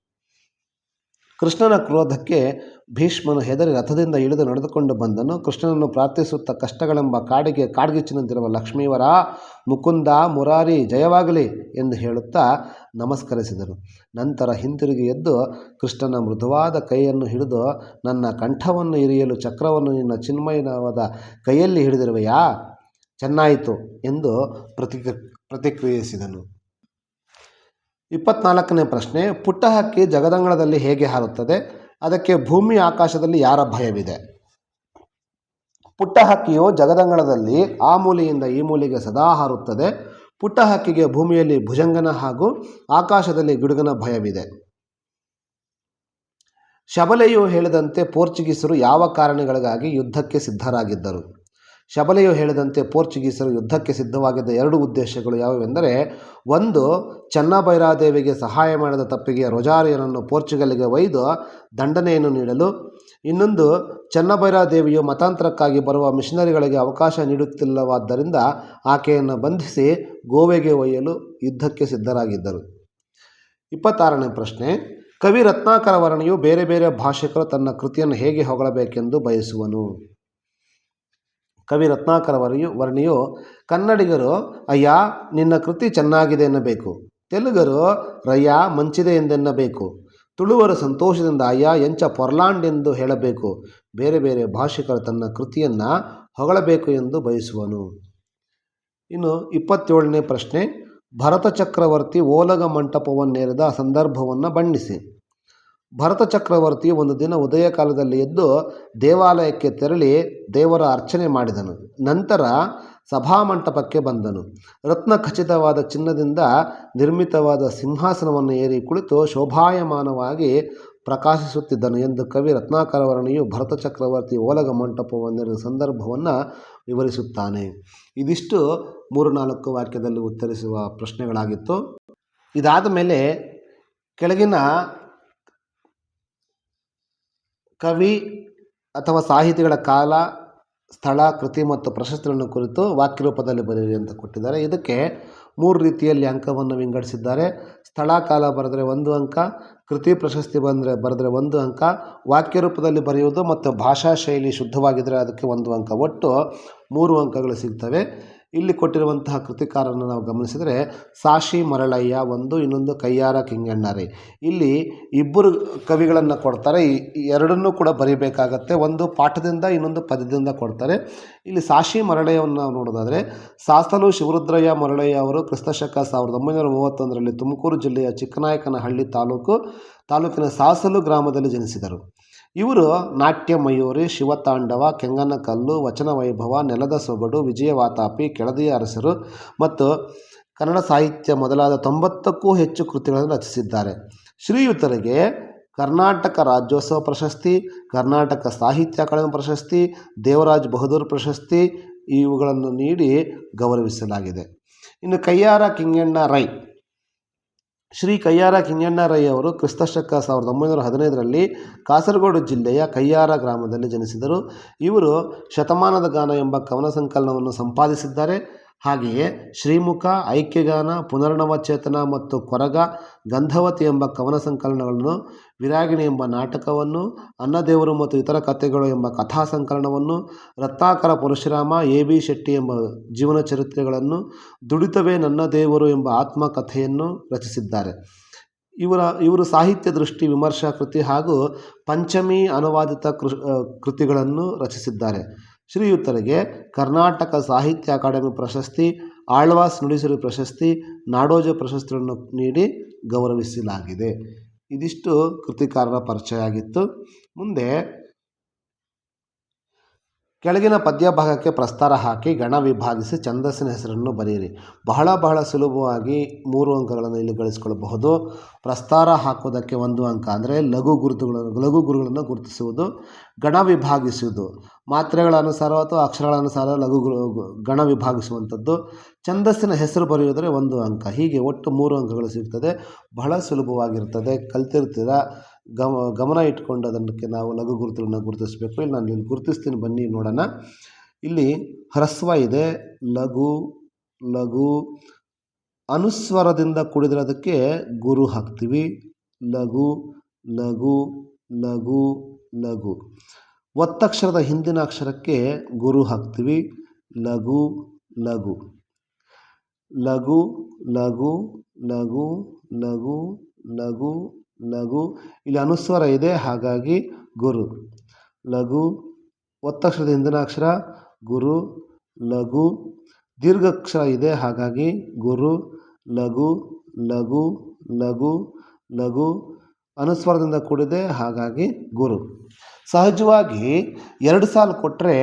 ಕೃಷ್ಣನ ಕ್ರೋಧಕ್ಕೆ ಭೀಷ್ಮನು ಹೆದರಿ ರಥದಿಂದ ಇಳಿದು ನಡೆದುಕೊಂಡು ಬಂದನು. ಕೃಷ್ಣನನ್ನು ಪ್ರಾರ್ಥಿಸುತ್ತಾ ಕಷ್ಟಗಳೆಂಬ ಕಾಡಿಗೆ ಕಾಡ್ಗಿಚ್ಚಿನಂತಿರುವ ಲಕ್ಷ್ಮೀವರ, ಮುಕುಂದ, ಮುರಾರಿ ಜಯವಾಗಲಿ ಎಂದು ಹೇಳುತ್ತಾ ನಮಸ್ಕರಿಸಿದರು. ನಂತರ ಹಿಂತಿರುಗಿ ಎದ್ದು ಕೃಷ್ಣನ ಮೃದುವಾದ ಕೈಯನ್ನು ಹಿಡಿದು, ನನ್ನ ಕಂಠವನ್ನು ಇರಿಯಲು ಚಕ್ರವನ್ನು ನಿನ್ನ ಚಿನ್ಮಯನವಾದ ಕೈಯಲ್ಲಿ ಹಿಡಿದಿರುವೆಯಾ? ಚೆನ್ನಾಯಿತು ಎಂದು ಪ್ರತಿಕ್ರ, ಪ್ರತಿಕ್ರಿಯಿಸಿದನು. ಇಪ್ಪತ್ನಾಲ್ಕನೇ ಪ್ರಶ್ನೆ ಪುಟ್ಟ ಹಕ್ಕಿ ಜಗದಂಗಳದಲ್ಲಿ ಹೇಗೆ ಹಾರುತ್ತದೆ? ಅದಕ್ಕೆ ಭೂಮಿ ಆಕಾಶದಲ್ಲಿ ಯಾರ ಭಯವಿದೆ? ಪುಟ್ಟ ಹಕ್ಕಿಯು ಜಗದಂಗಳದಲ್ಲಿ ಆ ಮೂಲೆಯಿಂದ ಈ ಮೂಲೆಗೆ ಸದಾ ಹಾರುತ್ತದೆ. ಪುಟ್ಟ ಹಕ್ಕಿಗೆ ಭೂಮಿಯಲ್ಲಿ ಭುಜಂಗನ ಹಾಗೂ ಆಕಾಶದಲ್ಲಿ ಗಿಡುಗನ ಭಯವಿದೆ. ಶಬಲೆಯು ಹೇಳಿದಂತೆ ಪೋರ್ಚುಗೀಸರು ಯಾವ ಕಾರಣಗಳಿಗಾಗಿ ಯುದ್ಧಕ್ಕೆ ಸಿದ್ಧರಾಗಿದ್ದರು? ಶಬಲೆಯು ಹೇಳಿದಂತೆ ಪೋರ್ಚುಗೀಸರು ಯುದ್ಧಕ್ಕೆ ಸಿದ್ಧವಾಗಿದ್ದ ಎರಡು ಉದ್ದೇಶಗಳು ಯಾವುವೆಂದರೆ, ಒಂದು ಚನ್ನಬೈರಾದೇವಿಗೆ ಸಹಾಯ ಮಾಡಿದ ತಪ್ಪಿಗೆ ರೊಜಾರಿಯನನ್ನು ಪೋರ್ಚುಗಲ್ಗೆ ಒಯ್ದು ದಂಡನೆಯನ್ನು ನೀಡಲು, ಇನ್ನೊಂದು, ಚನ್ನಭೈರಾದೇವಿಯು ಮತಾಂತರಕ್ಕಾಗಿ ಬರುವ ಮಿಷನರಿಗಳಿಗೆ ಅವಕಾಶ ನೀಡುತ್ತಿಲ್ಲವಾದ್ದರಿಂದ ಆಕೆಯನ್ನು ಬಂಧಿಸಿ ಗೋವೆಗೆ ಒಯ್ಯಲು ಯುದ್ಧಕ್ಕೆ ಸಿದ್ಧರಾಗಿದ್ದರು. ಇಪ್ಪತ್ತಾರನೇ ಪ್ರಶ್ನೆ, ಕವಿ ರತ್ನಾಕರ ವರ್ಣಿಯು ಬೇರೆ ಬೇರೆ ಭಾಷಿಕರು ತನ್ನ ಕೃತಿಯನ್ನು ಹೇಗೆ ಹೊಗಳಬೇಕೆಂದು ಬಯಸುವನು? ಕವಿ ರತ್ನಾಕರ ವರ್ಣಿಯು ವರ್ಣಿಯು ಕನ್ನಡಿಗರು, ಅಯ್ಯ, ನಿನ್ನ ಕೃತಿ ಚೆನ್ನಾಗಿದೆ ಎನ್ನಬೇಕು. ತೆಲುಗರು, ರಯ್ಯ, ಮಂಚಿದೆ ಎಂದೆನ್ನಬೇಕು. ತುಳುವರು ಸಂತೋಷದಿಂದ ಅಯ್ಯ, ಎಂಚ ಪೊರ್ಲಾಂಡ್ ಎಂದು ಹೇಳಬೇಕು. ಬೇರೆ ಬೇರೆ ಭಾಷಿಕರು ತನ್ನ ಕೃತಿಯನ್ನು ಹೊಗಳಬೇಕು ಎಂದು ಬಯಸುವನು. ಇನ್ನು ಇಪ್ಪತ್ತೇಳನೇ ಪ್ರಶ್ನೆ ಭರತ ಚಕ್ರವರ್ತಿ ಓಲಗ ಮಂಟಪವನ್ನೇರಿದ ಸಂದರ್ಭವನ್ನು ಬಣ್ಣಿಸಿ. ಭರತ ಚಕ್ರವರ್ತಿ ಒಂದು ದಿನ ಉದಯ ಕಾಲದಲ್ಲಿ ಎದ್ದು ದೇವಾಲಯಕ್ಕೆ ತೆರಳಿ ದೇವರ ಅರ್ಚನೆ ಮಾಡಿದನು. ನಂತರ ಸಭಾಮಂಟಪಕ್ಕೆ ಬಂದನು. ರತ್ನ ಖಚಿತವಾದ ಚಿನ್ನದಿಂದ ನಿರ್ಮಿತವಾದ ಸಿಂಹಾಸನವನ್ನು ಏರಿ ಕುಳಿತು ಶೋಭಾಯಮಾನವಾಗಿ ಪ್ರಕಾಶಿಸುತ್ತಿದ್ದನು ಎಂದು ಕವಿ ರತ್ನಾಕರ ವರ್ಣಿಯು ಭರತ ಚಕ್ರವರ್ತಿ ಓಲಗ ಮಂಟಪವನ್ನಿರುವ ಸಂದರ್ಭವನ್ನು ವಿವರಿಸುತ್ತಾನೆ. ಇದಿಷ್ಟು ಮೂರು ನಾಲ್ಕು ವಾಕ್ಯದಲ್ಲಿ ಉತ್ತರಿಸುವ ಪ್ರಶ್ನೆಗಳಾಗಿತ್ತು. ಇದಾದ ಮೇಲೆ ಕೆಳಗಿನ ಕವಿ ಅಥವಾ ಸಾಹಿತಿಗಳ ಕಾಲ, ಸ್ಥಳ, ಕೃತಿ ಮತ್ತು ಪ್ರಶಸ್ತಿಗಳನ್ನು ಕುರಿತು ವಾಕ್ಯ ರೂಪದಲ್ಲಿ ಬರೆಯಿರಿ ಅಂತ ಕೊಟ್ಟಿದ್ದಾರೆ. ಇದಕ್ಕೆ ಮೂರು ರೀತಿಯಲ್ಲಿ ಅಂಕವನ್ನು ವಿಂಗಡಿಸಿದ್ದಾರೆ. ಸ್ಥಳ, ಕಾಲ ಬರೆದರೆ ಒಂದು ಅಂಕ, ಕೃತಿ, ಪ್ರಶಸ್ತಿ ಬಂದರೆ ಬರೆದರೆ ಒಂದು ಅಂಕ, ವಾಕ್ಯ ರೂಪದಲ್ಲಿ ಬರೆಯುವುದು ಮತ್ತು ಭಾಷಾ ಶೈಲಿ ಶುದ್ಧವಾಗಿದ್ದರೆ ಅದಕ್ಕೆ ಒಂದು ಅಂಕ. ಒಟ್ಟು ಮೂರು ಅಂಕಗಳು ಸಿಗ್ತವೆ. ಇಲ್ಲಿ ಕೊಟ್ಟಿರುವಂತಹ ಕೃತಿಕಾರನ್ನು ನಾವು ಗಮನಿಸಿದರೆ ಸಾಶಿ ಮರಳಯ್ಯ ಒಂದು, ಇನ್ನೊಂದು ಕೈಯಾರ ಕಿಂಗಣ್ಣಾರಿ. ಇಲ್ಲಿ ಇಬ್ಬರು ಕವಿಗಳನ್ನು ಕೊಡ್ತಾರೆ. ಎರಡನ್ನೂ ಕೂಡ ಬರೀಬೇಕಾಗತ್ತೆ. ಒಂದು ಪಾಠದಿಂದ, ಇನ್ನೊಂದು ಪದ್ಯದಿಂದ ಕೊಡ್ತಾರೆ. ಇಲ್ಲಿ ಸಾಶಿ ಮರಳಯ್ಯವನ್ನು ನಾವು ನೋಡೋದಾದರೆ, ಸಾಸಲು ಶಿವರುದ್ರಯ್ಯ ಮರಳಯ್ಯ ಅವರು ಕ್ರಿಸ್ತಶಕ ಸಾವಿರದ ಒಂಬೈನೂರ ಮೂವತ್ತೊಂದರಲ್ಲಿ ತುಮಕೂರು ಜಿಲ್ಲೆಯ ಚಿಕ್ಕನಾಯಕನಹಳ್ಳಿ ತಾಲೂಕು, ತಾಲೂಕಿನ ಸಾಸಲು ಗ್ರಾಮದಲ್ಲಿ ಜನಿಸಿದರು. ಇವರು ನಾಟ್ಯ ಮಯೂರಿ ಶಿವತಾಂಡವ, ಕೆಂಗನಕಲ್ಲು ವಚನ ವೈಭವ ನೆಲದ ಸೊಗಡು ವಿಜಯವಾತಾಪಿ ಕೆಳದಿಯ ಅರಸರು ಮತ್ತು ಕನ್ನಡ ಸಾಹಿತ್ಯ ಮೊದಲಾದ ತೊಂಬತ್ತಕ್ಕೂ ಹೆಚ್ಚು ಕೃತಿಗಳನ್ನು ರಚಿಸಿದ್ದಾರೆ. ಶ್ರೀಯುತರಿಗೆ ಕರ್ನಾಟಕ ರಾಜ್ಯೋತ್ಸವ ಪ್ರಶಸ್ತಿ, ಕರ್ನಾಟಕ ಸಾಹಿತ್ಯ ಅಕಾಡೆಮಿ ಪ್ರಶಸ್ತಿ, ದೇವರಾಜ್ ಬಹದ್ದೂರ್ ಪ್ರಶಸ್ತಿ ಇವುಗಳನ್ನು ನೀಡಿ ಗೌರವಿಸಲಾಗಿದೆ. ಇನ್ನು ಕೈಯಾರ ಕಿಂಗಣ್ಣ ರೈ ಶ್ರೀ ಕಯ್ಯಾರ ಕಿಂಗಣ್ಣ ರೈ ಅವರು ಕ್ರಿಸ್ತಶಕ ಸಾವಿರದ ಒಂಬೈನೂರ ಹದಿನೈದರಲ್ಲಿ ಕಾಸರಗೋಡು ಜಿಲ್ಲೆಯ ಕಯ್ಯಾರ ಗ್ರಾಮದಲ್ಲಿ ಜನಿಸಿದರು. ಇವರು ಶತಮಾನದ ಗಾನ ಎಂಬ ಕವನ ಸಂಕಲನವನ್ನು ಸಂಪಾದಿಸಿದ್ದಾರೆ. ಹಾಗೆಯೇ ಶ್ರೀಮುಖ, ಐಕ್ಯಗಾನ, ಪುನರ್ನವಚೇತನ ಮತ್ತು ಕೊರಗ, ಗಂಧವತಿ ಎಂಬ ಕವನ ಸಂಕಲನಗಳನ್ನು ವಿರಾಗಿಣಿ ಎಂಬ ನಾಟಕವನ್ನು, ಅನ್ನದೇವರು ಮತ್ತು ಇತರ ಕಥೆಗಳು ಎಂಬ ಕಥಾ ಸಂಕಲನವನ್ನು ರತ್ನಾಕರ ಪರಶುರಾಮ, ಎ ಬಿ ಶೆಟ್ಟಿ ಎಂಬ ಜೀವನ ಚರಿತ್ರೆಗಳನ್ನು, ದುಡಿತವೇ ನನ್ನ ದೇವರು ಎಂಬ ಆತ್ಮಕಥೆಯನ್ನು ರಚಿಸಿದ್ದಾರೆ. ಇವರ, ಇವರು ಸಾಹಿತ್ಯ ದೃಷ್ಟಿ ವಿಮರ್ಶಾ ಕೃತಿ ಹಾಗೂ ಪಂಚಮಿ ಅನುವಾದಿತ ಕೃತಿಗಳನ್ನು ರಚಿಸಿದ್ದಾರೆ. ಶ್ರೀಯುತರಿಗೆ ಕರ್ನಾಟಕ ಸಾಹಿತ್ಯ ಅಕಾಡೆಮಿ ಪ್ರಶಸ್ತಿ, ಆಳ್ವಾಸ್ ನುಡಿಸಿರು ಪ್ರಶಸ್ತಿ, ನಾಡೋಜ ಪ್ರಶಸ್ತಿಗಳನ್ನು ನೀಡಿ ಗೌರವಿಸಲಾಗಿದೆ. ಇದಿಷ್ಟು ಕೃತಿಕಾರರ ಪರಿಚಯ ಆಗಿತ್ತು. ಮುಂದೆ ಕೆಳಗಿನ ಪದ್ಯ ಭಾಗಕ್ಕೆ ಪ್ರಸ್ತಾರ ಹಾಕಿ ಗಣ ವಿಭಾಗಿಸಿ ಛಂದಸ್ಸಿನ ಹೆಸರನ್ನು ಬರೆಯಿರಿ. ಬಹಳ ಬಹಳ ಸುಲಭವಾಗಿ ಮೂರು ಅಂಕಗಳನ್ನು ಇಲ್ಲಿ ಗಳಿಸಿಕೊಳ್ಳಬಹುದು. ಪ್ರಸ್ತಾರ ಹಾಕೋದಕ್ಕೆ ಒಂದು ಅಂಕ ಅಂದರೆ ಲಘು ಗುರುತುಗಳನ್ನು, ಲಘು ಗುರುಗಳನ್ನು ಗುರುತಿಸುವುದು, ಗಣ ವಿಭಾಗಿಸುವುದು. ಮಾತ್ರೆಗಳ ಅನುಸಾರ ಅಥವಾ ಅಕ್ಷರಗಳ ಅನುಸಾರ ಲಘು ಗಣ ವಿಭಾಗಿಸುವಂಥದ್ದು. ಛಂದಸ್ಸಿನ ಹೆಸರು ಬರೆಯುವುದರೆ ಒಂದು ಅಂಕ. ಹೀಗೆ ಒಟ್ಟು ಮೂರು ಅಂಕಗಳು ಸಿಗ್ತದೆ. ಬಹಳ ಸುಲಭವಾಗಿರ್ತದೆ. ಕಲ್ತಿರ್ತೀರ? ಗಮ, ಗಮನ ಇಟ್ಕೊಂಡು ಅದಕ್ಕೆ ನಾವು ಲಘು ಗುರುತುಗಳನ್ನು ಗುರುತಿಸಬೇಕು. ಇಲ್ಲಿ ನಾನು ಇಲ್ಲಿ ಗುರುತಿಸ್ತೀನಿ. ಬನ್ನಿ ನೋಡೋಣ. ಇಲ್ಲಿ ಹ್ರಸ್ವ ಇದೆ. ಲಘು ಲಘು. ಅನುಸ್ವರದಿಂದ ಕೂಡಿದಿರೋದಕ್ಕೆ ಗುರು ಹಾಕ್ತೀವಿ. ಲಘು ಲಘು ಲಘು ಲಘು. ಒತ್ತಕ್ಷರದ ಹಿಂದಿನ ಅಕ್ಷರಕ್ಕೆ ಗುರು ಹಾಕ್ತೀವಿ. ಲಘು ಲಘು. ಲಘು ಲಘು ಲಘು ಲಘು ಲಘು ಲಘು. ಇಲ್ಲಿ ಅನುಸ್ವರ ಇದೆ, ಹಾಗಾಗಿ ಗುರು. ಲಘು, ಒತ್ತಕ್ಷರದ ಹಿಂದಿನ ಅಕ್ಷರ, ಗುರು, ಲಘು. ದೀರ್ಘಾಕ್ಷರ ಇದೆ, ಹಾಗಾಗಿ ಗುರು. ಲಘು ಲಘು ಲಘು ಲಘು. ಅನುಸ್ವರದಿಂದ ಕೂಡಿದೆ, ಹಾಗಾಗಿ ಗುರು. ಸಹಜವಾಗಿ ಎರಡು ಸಾಲು ಕೊಟ್ಟರೆ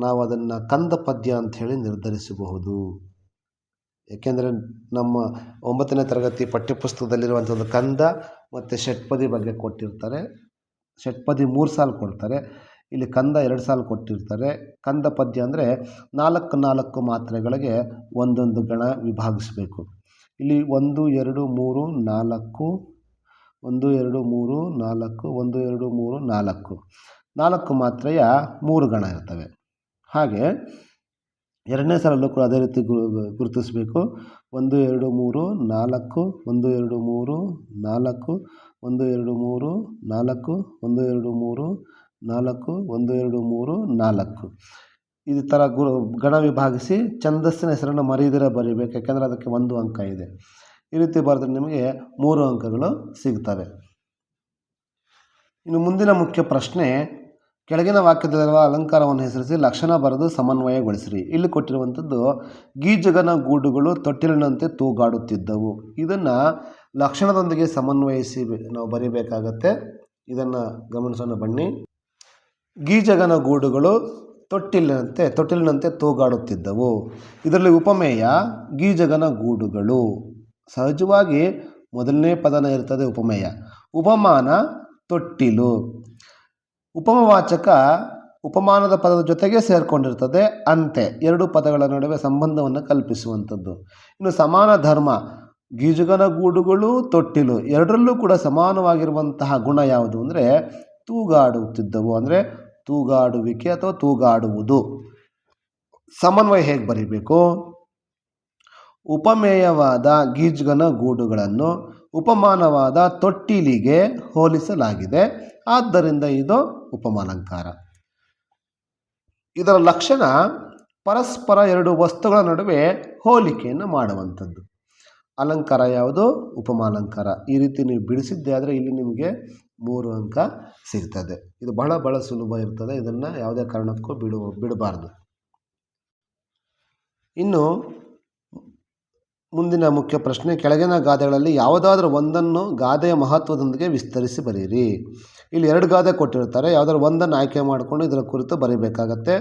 ನಾವು ಅದನ್ನು ಕಂದ ಪದ್ಯ ಅಂತ ಹೇಳಿ ನಿರ್ಧರಿಸಬಹುದು. ಏಕೆಂದರೆ ನಮ್ಮ ಒಂಬತ್ತನೇ ತರಗತಿ ಪಠ್ಯಪುಸ್ತಕದಲ್ಲಿರುವಂಥದ್ದು ಕಂದ ಮತ್ತು ಷಟ್ಪದಿ ಬಗ್ಗೆ ಕೊಟ್ಟಿರ್ತಾರೆ. ಷಟ್ಪದಿ ಮೂರು ಸಾಲು ಕೊಡ್ತಾರೆ. ಇಲ್ಲಿ ಕಂದ ಎರಡು ಸಾಲು ಕೊಟ್ಟಿರ್ತಾರೆ. ಕಂದ ಪದ್ಯ ಅಂದರೆ ನಾಲ್ಕು ನಾಲ್ಕು ಮಾತ್ರೆಗಳಿಗೆ ಒಂದೊಂದು ಗಣ ವಿಭಾಗಿಸಬೇಕು. ಇಲ್ಲಿ ಒಂದು, ಎರಡು, ಮೂರು, ನಾಲ್ಕು ಒಂದು, ಎರಡು, ಮೂರು, ನಾಲ್ಕು, ಒಂದು, ಎರಡು, ಮೂರು, ನಾಲ್ಕು. ನಾಲ್ಕು ಮಾತ್ರೆಯ ಮೂರು ಗಣ ಇರ್ತವೆ. ಹಾಗೆ ಎರಡನೇ ಸಾಲಲ್ಲೂ ಕೂಡ ಅದೇ ರೀತಿ ಗುರು ಗುರುತಿಸಬೇಕು. ಒಂದು, ಎರಡು, ಮೂರು, ನಾಲ್ಕು, ಒಂದು, ಎರಡು, ಮೂರು, ನಾಲ್ಕು, ಒಂದು, ಎರಡು, ಮೂರು, ನಾಲ್ಕು, ಒಂದು, ಎರಡು, ಮೂರು, ನಾಲ್ಕು, ಒಂದು, ಎರಡು, ಮೂರು, ನಾಲ್ಕು. ಈ ಥರ ಗುರು ಗಣ ವಿಭಾಗಿಸಿ ಛಂದಸ್ಸಿನ ಹೆಸರನ್ನು ಮರೆಯದಿರ ಬರೀಬೇಕು, ಯಾಕೆಂದರೆ ಅದಕ್ಕೆ ಒಂದು ಅಂಕ ಇದೆ. ಈ ರೀತಿ ಬರೆದ್ರೆ ನಿಮಗೆ ಮೂರು ಅಂಕಗಳು ಸಿಗ್ತವೆ. ಇನ್ನು ಮುಂದಿನ ಮುಖ್ಯ ಪ್ರಶ್ನೆ, ಕೆಳಗಿನ ವಾಕ್ಯದಲ್ಲಿರುವ ಅಲಂಕಾರವನ್ನು ಹೆಸರಿಸಿ ಲಕ್ಷಣ ಬರೆದು ಸಮನ್ವಯಗೊಳಿಸಿರಿ. ಇಲ್ಲಿ ಕೊಟ್ಟಿರುವಂಥದ್ದು, ಗೀಜಗನ ಗೂಡುಗಳು ತೊಟ್ಟಿಲಿನಂತೆ ತೂಗಾಡುತ್ತಿದ್ದವು. ಇದನ್ನು ಲಕ್ಷಣದೊಂದಿಗೆ ಸಮನ್ವಯಿಸಿ ನಾವು ಬರೀಬೇಕಾಗತ್ತೆ. ಇದನ್ನು ಗಮನಿಸೋಣ ಬನ್ನಿ. ಗೀಜಗನ ಗೂಡುಗಳು ತೊಟ್ಟಿಲಿನಂತೆ ತೊಟ್ಟಿಲಿನಂತೆ ತೂಗಾಡುತ್ತಿದ್ದವು. ಇದರಲ್ಲಿ ಉಪಮೇಯ, ಗೀಜಗನ ಗೂಡುಗಳು. ಸಹಜವಾಗಿ ಮೊದಲನೇ ಪದನ ಇರ್ತದೆ ಉಪಮೇಯ. ಉಪಮಾನ ತೊಟ್ಟಿಲು. ಉಪಮವಾಚಕ ಉಪಮಾನದ ಪದದ ಜೊತೆಗೆ ಸೇರಿಕೊಂಡಿರ್ತದೆ ಅಂತೆ. ಎರಡು ಪದಗಳ ನಡುವೆ ಸಂಬಂಧವನ್ನು ಕಲ್ಪಿಸುವಂಥದ್ದು. ಇನ್ನು ಸಮಾನ ಧರ್ಮ ಗೀಜುಗನ ಗೂಡುಗಳು ತೊಟ್ಟಿಲು ಎರಡರಲ್ಲೂ ಕೂಡ ಸಮಾನವಾಗಿರುವಂತಹ ಗುಣ ಯಾವುದು ಅಂದರೆ ತೂಗಾಡುತ್ತಿದ್ದವು ಅಂದರೆ ತೂಗಾಡುವಿಕೆ ಅಥವಾ ತೂಗಾಡುವುದು. ಸಮನ್ವಯ ಹೇಗೆ ಬರೀಬೇಕು? ಉಪಮೇಯವಾದ ಗೀಜ್ಗನ ಗೂಡುಗಳನ್ನು ಉಪಮಾನವಾದ ತೊಟ್ಟಿಲಿಗೆ ಹೋಲಿಸಲಾಗಿದೆ. ಆದ್ದರಿಂದ ಇದು ಉಪಮಾಲಂಕಾರ. ಇದರ ಲಕ್ಷಣ ಪರಸ್ಪರ ಎರಡು ವಸ್ತುಗಳ ನಡುವೆ ಹೋಲಿಕೆಯನ್ನು ಮಾಡುವಂಥದ್ದು. ಅಲಂಕಾರ ಯಾವುದು? ಉಪಮಾಲಂಕಾರ. ಈ ರೀತಿ ನೀವು ಬಿಡಿಸಿದ್ದೆ ಆದರೆ ಇಲ್ಲಿ ನಿಮಗೆ ಮೂರು ಅಂಕ ಸಿಗ್ತದೆ. ಇದು ಬಹಳ ಬಹಳ ಸುಲಭ ಇರ್ತದೆ. ಇದನ್ನು ಯಾವುದೇ ಕಾರಣಕ್ಕೂ ಬಿಡು ಬಿಡಬಾರ್ದು. ಇನ್ನು ಮುಂದಿನ ಮುಖ್ಯ ಪ್ರಶ್ನೆ, ಕೆಳಗಿನ ಗಾದೆಗಳಲ್ಲಿ ಯಾವುದಾದ್ರೂ ಒಂದನ್ನು ಗಾದೆಯ ಮಹತ್ವದೊಂದಿಗೆ ವಿಸ್ತರಿಸಿ ಬರೀರಿ ಇಲ್ಲಿ ಎರಡು ಗಾದೆ ಕೊಟ್ಟಿರ್ತಾರೆ ಯಾವುದಾದ್ರು ಒಂದನ್ನು ಆಯ್ಕೆ ಮಾಡಿಕೊಂಡು ಇದರ ಕುರಿತು ಬರೀಬೇಕಾಗತ್ತೆ.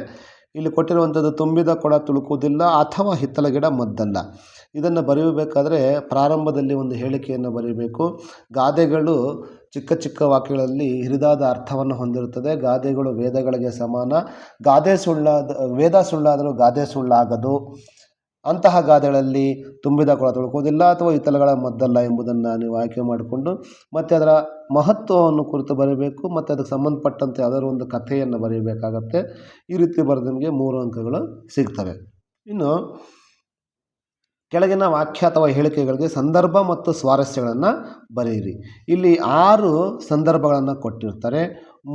ಇಲ್ಲಿ ಕೊಟ್ಟಿರುವಂಥದ್ದು ತುಂಬಿದ ಕೊಡ ತುಳುಕುವುದಿಲ್ಲ, ಅಥವಾ ಹಿತ್ತಲ ಗಿಡ ಮದ್ದಲ್ಲ. ಇದನ್ನು ಬರೆಯಬೇಕಾದ್ರೆ ಪ್ರಾರಂಭದಲ್ಲಿ ಒಂದು ಹೇಳಿಕೆಯನ್ನು ಬರೀಬೇಕು. ಗಾದೆಗಳು ಚಿಕ್ಕ ಚಿಕ್ಕ ವಾಕ್ಯಗಳಲ್ಲಿ ಹಿರಿದಾದ ಅರ್ಥವನ್ನು ಹೊಂದಿರುತ್ತದೆ. ಗಾದೆಗಳು ವೇದಗಳಿಗೆ ಸಮಾನ. ಗಾದೆ ಸುಳ್ಳಾದ, ವೇದ ಸುಳ್ಳಾದರೂ ಗಾದೆ ಸುಳ್ಳಾಗದು. ಅಂತಹ ಗಾದೆಗಳಲ್ಲಿ ತುಂಬಿದ ಕೊಳ ತೊಳ್ಕೋದಿಲ್ಲ ಅಥವಾ ಇತಲಗಳ ಮದ್ದಲ್ಲ ಎಂಬುದನ್ನು ನೀವು ಆಯ್ಕೆ ಮಾಡಿಕೊಂಡು ಮತ್ತು ಅದರ ಮಹತ್ವವನ್ನು ಕುರಿತು ಬರೀಬೇಕು, ಮತ್ತು ಅದಕ್ಕೆ ಸಂಬಂಧಪಟ್ಟಂತೆ ಯಾವ್ದಾದ್ರು ಒಂದು ಕಥೆಯನ್ನು ಬರೀಬೇಕಾಗತ್ತೆ. ಈ ರೀತಿ ಬರೆದು ನಿಮಗೆ ಮೂರು ಅಂಕಗಳು ಸಿಗ್ತವೆ. ಇನ್ನು ಕೆಳಗಿನ ವಾಕ್ಯ ಅಥವಾ ಹೇಳಿಕೆಗಳಿಗೆ ಸಂದರ್ಭ ಮತ್ತು ಸ್ವಾರಸ್ಯಗಳನ್ನು ಬರೆಯಿರಿ. ಇಲ್ಲಿ ಆರು ಸಂದರ್ಭಗಳನ್ನು ಕೊಟ್ಟಿರ್ತಾರೆ.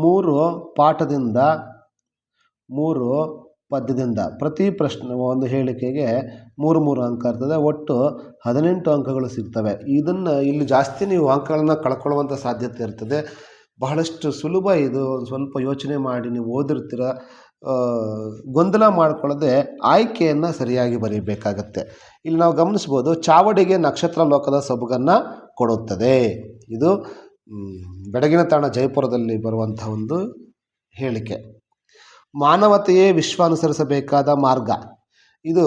ಮೂರು ಪಾಠದಿಂದ, ಮೂರು ಪದ್ಯದಿಂದ ಪ್ರತಿ ಪ್ರಶ್ನೆ, ಒಂದು ಹೇಳಿಕೆಗೆ ಮೂರು ಮೂರು ಅಂಕ ಇರ್ತದೆ. ಒಟ್ಟು ಹದಿನೆಂಟು ಅಂಕಗಳು ಸಿಗ್ತವೆ. ಇದನ್ನು ಇಲ್ಲಿ ಜಾಸ್ತಿ ನೀವು ಅಂಕಗಳನ್ನು ಕಳ್ಕೊಳ್ಳುವಂಥ ಸಾಧ್ಯತೆ ಇರ್ತದೆ. ಬಹಳಷ್ಟು ಸುಲಭ ಇದು. ಸ್ವಲ್ಪ ಯೋಚನೆ ಮಾಡಿ ನೀವು ಓದಿರ್ತೀರ. ಗೊಂದಲ ಮಾಡಿಕೊಳ್ಳದೆ ಆಯ್ಕೆಯನ್ನು ಸರಿಯಾಗಿ ಬರೀಬೇಕಾಗತ್ತೆ. ಇಲ್ಲಿ ನಾವು ಗಮನಿಸ್ಬೋದು ಚಾವಡಿಗೆ ನಕ್ಷತ್ರ ಲೋಕದ ಸೊಬಗನ್ನು ಕೊಡುತ್ತದೆ. ಇದು ಬೆಡಗಿನ ತಾಣ ಜೈಪುರದಲ್ಲಿ ಬರುವಂಥ ಒಂದು ಹೇಳಿಕೆ. ಮಾನವತೆಯೇ ವಿಶ್ವ ಅನುಸರಿಸಬೇಕಾದ ಮಾರ್ಗ. ಇದು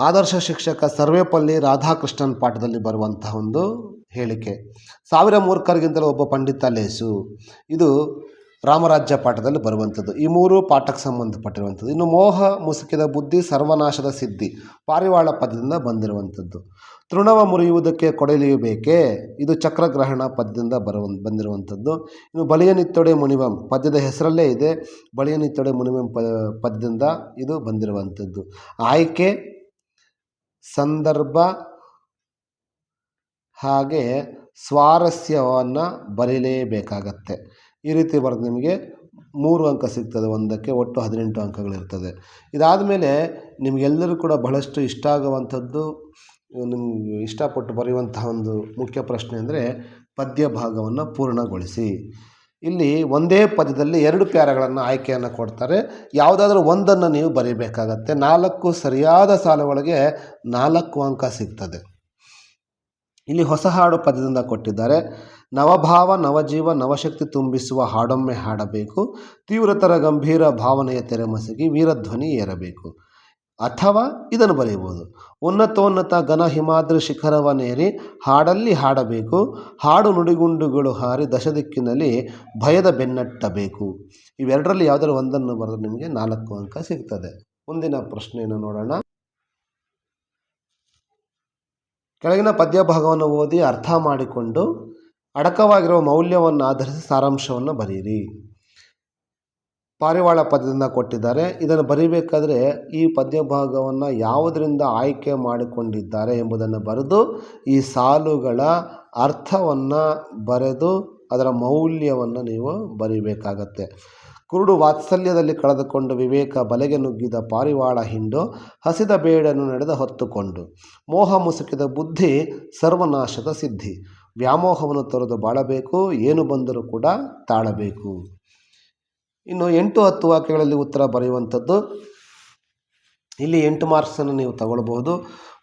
ಆದರ್ಶ ಶಿಕ್ಷಕ ಸರ್ವೇಪಲ್ಲಿ ರಾಧಾಕೃಷ್ಣನ್ ಪಾಠದಲ್ಲಿ ಬರುವಂತಹ ಒಂದು ಹೇಳಿಕೆ. ಸಾವಿರ ಮೂರ್ಖರಿಗಿಂತಲೂ ಒಬ್ಬ ಪಂಡಿತ ಲೇಸು. ಇದು ರಾಮರಾಜ್ಯ ಪಾಠದಲ್ಲಿ ಬರುವಂಥದ್ದು. ಈ ಮೂರು ಪಾಠಕ್ಕೆ ಸಂಬಂಧಪಟ್ಟಿರುವಂಥದ್ದು. ಇನ್ನು ಮೋಹ, ಮುಸುಕಿದ ಬುದ್ಧಿ, ಸರ್ವನಾಶದ ಸಿದ್ಧಿ, ಪಾರಿವಾಳ ಪದದಿಂದ ಬಂದಿರುವಂಥದ್ದು. ತೃಣವ ಮುರಿಯುವುದಕ್ಕೆ ಕೊಡಲಿಯಬೇಕೇ? ಇದು ಚಕ್ರಗ್ರಹಣ ಪದ್ಯದಿಂದ ಬರುವ, ಬಂದಿರುವಂಥದ್ದು. ಇನ್ನು ಬಲಿಯನಿತ್ತೊಡೆ ಮುನಿವಂ ಪದ್ಯದ ಹೆಸರಲ್ಲೇ ಇದೆ. ಬಲಿಯನಿತ್ತೊಡೆ ಮುನಿವಂ ಪದ್ಯದಿಂದ ಇದು ಬಂದಿರುವಂಥದ್ದು. ಆಯ್ಕೆ, ಸಂದರ್ಭ, ಹಾಗೆ ಸ್ವಾರಸ್ಯವನ್ನು ಬರೀಲೇಬೇಕಾಗತ್ತೆ. ಈ ರೀತಿ ಬರೆದು ನಿಮಗೆ ಮೂರು ಅಂಕ ಸಿಗ್ತದೆ, ಒಂದಕ್ಕೆ ಒಟ್ಟು ಹದಿನೆಂಟು ಅಂಕಗಳಿರ್ತದೆ ಇದಾದ ಮೇಲೆ ನಿಮಗೆಲ್ಲರೂ ಕೂಡ ಬಹಳಷ್ಟು ಇಷ್ಟ ಆಗುವಂಥದ್ದು, ನಿಮ್ಗೆ ಇಷ್ಟಪಟ್ಟು ಬರೆಯುವಂತಹ ಒಂದು ಮುಖ್ಯ ಪ್ರಶ್ನೆ ಅಂದರೆ ಪದ್ಯ ಭಾಗವನ್ನು ಪೂರ್ಣಗೊಳಿಸಿ. ಇಲ್ಲಿ ಒಂದೇ ಪದ್ಯದಲ್ಲಿ ಎರಡು ಪ್ಯಾರಗಳನ್ನು ಆಯ್ಕೆಯನ್ನು ಕೊಡ್ತಾರೆ. ಯಾವುದಾದ್ರೂ ಒಂದನ್ನು ನೀವು ಬರೀಬೇಕಾಗತ್ತೆ. ನಾಲ್ಕು ಸರಿಯಾದ ಸಾಲುಗಳಿಗೆ ನಾಲ್ಕು ಅಂಕ ಸಿಗ್ತದೆ. ಇಲ್ಲಿ ಹೊಸ ಹಾಡು ಪದದಿಂದ ಕೊಟ್ಟಿದ್ದಾರೆ. ನವಭಾವ, ನವಜೀವ, ನವಶಕ್ತಿ ತುಂಬಿಸುವ ಹಾಡೊಮ್ಮೆ ಹಾಡಬೇಕು. ತೀವ್ರತರ ಗಂಭೀರ ಭಾವನೆಯ ತೆರೆಮಸಗಿ ವೀರಧ್ವನಿ ಏರಬೇಕು. ಅಥವಾ ಇದನ್ನು ಬರೆಯಬಹುದು. ಉನ್ನತೋನ್ನತ ಘನ ಹಿಮಾದ್ರಿ ಶಿಖರವನೇರಿ ಹಾಡಲ್ಲಿ ಹಾಡಬೇಕು. ಹಾಡು ನುಡಿಗುಂಡುಗಳು ಹಾರಿ ದಶ ದಿಕ್ಕಿನಲ್ಲಿ ಭಯದ ಬೆನ್ನಟ್ಟಬೇಕು. ಇವೆರಡರಲ್ಲಿ ಯಾವುದಾದ್ರು ಒಂದನ್ನು ಬರೆದು ನಿಮಗೆ ನಾಲ್ಕು ಅಂಕ ಸಿಗ್ತದೆ. ಮುಂದಿನ ಪ್ರಶ್ನೆಯನ್ನು ನೋಡೋಣ. ಕೆಳಗಿನ ಪದ್ಯ ಭಾಗವನ್ನು ಓದಿ ಅರ್ಥ ಮಾಡಿಕೊಂಡು ಅಡಕವಾಗಿರುವ ಮೌಲ್ಯವನ್ನು ಆಧರಿಸಿ ಸಾರಾಂಶವನ್ನು ಬರೆಯಿರಿ ಪಾರಿವಾಳ ಪದ್ಯದಿಂದ ಕೊಟ್ಟಿದ್ದಾರೆ. ಇದನ್ನು ಬರೀಬೇಕಾದ್ರೆ ಈ ಪದ್ಯ ಭಾಗವನ್ನು ಯಾವುದರಿಂದ ಆಯ್ಕೆ ಮಾಡಿಕೊಂಡಿದ್ದಾರೆ ಎಂಬುದನ್ನು ಬರೆದು ಈ ಸಾಲುಗಳ ಅರ್ಥವನ್ನು ಬರೆದು ಅದರ ಮೌಲ್ಯವನ್ನು ನೀವು ಬರೀಬೇಕಾಗತ್ತೆ. ಕುರುಡು ವಾತ್ಸಲ್ಯದಲ್ಲಿ ಕಳೆದುಕೊಂಡು ವಿವೇಕ ಬಲೆಗೆ ನುಗ್ಗಿದ ಪಾರಿವಾಳ ಹಿಂಡು ಹಸಿದ ಬೇಡನ್ನು ನಡೆದ ಹೊತ್ತುಕೊಂಡು. ಮೋಹ ಮುಸುಕಿದ ಬುದ್ಧಿ ಸರ್ವನಾಶದ ಸಿದ್ಧಿ. ವ್ಯಾಮೋಹವನ್ನು ತೊರೆದು ಬಾಳಬೇಕು, ಏನು ಬಂದರೂ ಕೂಡ ತಾಳಬೇಕು. ಇನ್ನು ಎಂಟು ಹತ್ತು ವಾಕ್ಯಗಳಲ್ಲಿ ಉತ್ತರ ಬರೆಯುವಂಥದ್ದು. ಇಲ್ಲಿ ಎಂಟು ಮಾರ್ಕ್ಸನ್ನು ನೀವು ತಗೊಳ್ಬಹುದು.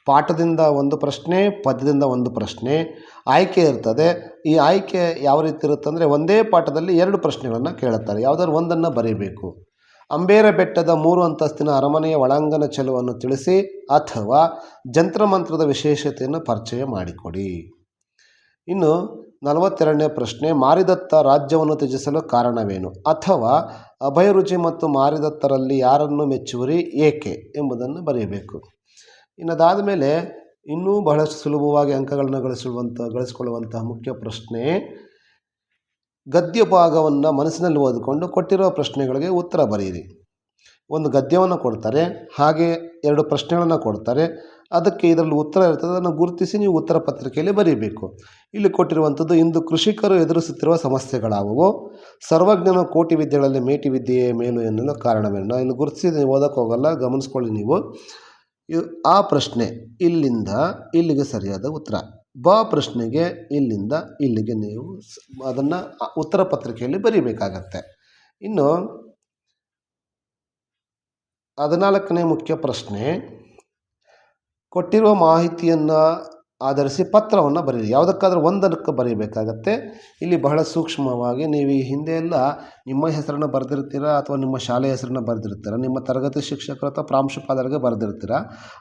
ಪಾಠದಿಂದ ಒಂದು ಪ್ರಶ್ನೆ, ಪದ್ಯದಿಂದ ಒಂದು ಪ್ರಶ್ನೆ, ಆಯ್ಕೆ ಇರ್ತದೆ. ಈ ಆಯ್ಕೆ ಯಾವ ರೀತಿ ಇರುತ್ತೆ ಅಂದರೆ ಒಂದೇ ಪಾಠದಲ್ಲಿ ಎರಡು ಪ್ರಶ್ನೆಗಳನ್ನು ಕೇಳುತ್ತಾರೆ. ಯಾವುದಾದ್ರು ಒಂದನ್ನು ಬರೀಬೇಕು. ಅಂಬೇರ ಬೆಟ್ಟದ ಮೂರು ಅಂತಸ್ತಿನ ಅರಮನೆಯ ಒಳಾಂಗಣ ಚೆಲುವನ್ನು ತಿಳಿಸಿ ಅಥವಾ ಜಂತ್ರಮಂತ್ರದ ವಿಶೇಷತೆಯನ್ನು ಪರಿಚಯ ಮಾಡಿಕೊಡಿ. ಇನ್ನು ನಲವತ್ತೆರಡನೇ ಪ್ರಶ್ನೆ, ಮಾರಿದತ್ತ ರಾಜ್ಯವನ್ನು ತ್ಯಜಿಸಲು ಕಾರಣವೇನು? ಅಥವಾ ಅಭಯರುಚಿ ಮತ್ತು ಮಾರಿದತ್ತರಲ್ಲಿ ಯಾರನ್ನು ಮೆಚ್ಚುವರಿ, ಏಕೆ ಎಂಬುದನ್ನು ಬರೆಯಬೇಕು. ಇನ್ನು ಅದಾದ ಮೇಲೆ ಇನ್ನೂ ಬಹಳಷ್ಟು ಸುಲಭವಾಗಿ ಅಂಕಗಳನ್ನು ಗಳಿಸುವಂಥ ಗಳಿಸಿಕೊಳ್ಳುವಂತಹ ಮುಖ್ಯ ಪ್ರಶ್ನೆ ಗದ್ಯ ಭಾಗವನ್ನು ಮನಸ್ಸಿನಲ್ಲಿ ಓದಿಕೊಂಡು ಕೊಟ್ಟಿರುವ ಪ್ರಶ್ನೆಗಳಿಗೆ ಉತ್ತರ ಬರೆಯಿರಿ. ಒಂದು ಗದ್ಯವನ್ನು ಕೊಡ್ತಾರೆ, ಹಾಗೆ ಎರಡು ಪ್ರಶ್ನೆಗಳನ್ನು ಕೊಡ್ತಾರೆ, ಅದಕ್ಕೆ ಇದರಲ್ಲಿ ಉತ್ತರ ಇರ್ತದೆ, ಅದನ್ನು ಗುರುತಿಸಿ ನೀವು ಉತ್ತರ ಪತ್ರಿಕೆಯಲ್ಲಿ ಬರೀಬೇಕು. ಇಲ್ಲಿ ಕೊಟ್ಟಿರುವಂಥದ್ದು, ಇಂದು ಕೃಷಿಕರು ಎದುರಿಸುತ್ತಿರುವ ಸಮಸ್ಯೆಗಳಾವುವು. ಸರ್ವಜ್ಞನ ಕೋಟಿ ವಿದ್ಯೆಗಳಲ್ಲಿ ಮೇಟಿ ವಿದ್ಯೆಯೇ ಮೇಲು ಎನ್ನಲು ಕಾರಣವೇನು? ಇಲ್ಲಿ ಗುರುತಿಸಿ ನೀವು ಓದಕ್ಕೆ ಹೋಗಲ್ಲ, ಗಮನಿಸ್ಕೊಳ್ಳಿ ನೀವು. ಆ ಪ್ರಶ್ನೆ ಇಲ್ಲಿಂದ ಇಲ್ಲಿಗೆ ಸರಿಯಾದ ಉತ್ತರ. ಬ ಪ್ರಶ್ನೆಗೆ ಇಲ್ಲಿಂದ ಇಲ್ಲಿಗೆ ನೀವು ಅದನ್ನು ಉತ್ತರ ಪತ್ರಿಕೆಯಲ್ಲಿ ಬರೀಬೇಕಾಗತ್ತೆ. ಇನ್ನು ಹದಿನಾಲ್ಕನೇ ಮುಖ್ಯ ಪ್ರಶ್ನೆ, ಕೊಟ್ಟಿರುವ ಮಾಹಿತಿಯನ್ನು ಆಧರಿಸಿ ಪತ್ರವನ್ನು ಬರೀರಿ. ಯಾವುದಕ್ಕಾದ್ರೂ ಒಂದಕ್ಕೆ ಬರೀಬೇಕಾಗತ್ತೆ. ಇಲ್ಲಿ ಬಹಳ ಸೂಕ್ಷ್ಮವಾಗಿ ನೀವು ಈ ಹಿಂದೆ ಎಲ್ಲ ನಿಮ್ಮ ಹೆಸರನ್ನು ಬರೆದಿರ್ತೀರ ಅಥವಾ ನಿಮ್ಮ ಶಾಲೆಯ ಹೆಸರನ್ನು ಬರೆದಿರ್ತೀರ, ನಿಮ್ಮ ತರಗತಿ ಶಿಕ್ಷಕರು ಅಥವಾ ಪ್ರಾಂಶುಪಾಲರಿಗೆ ಬರೆದಿರ್ತೀರ,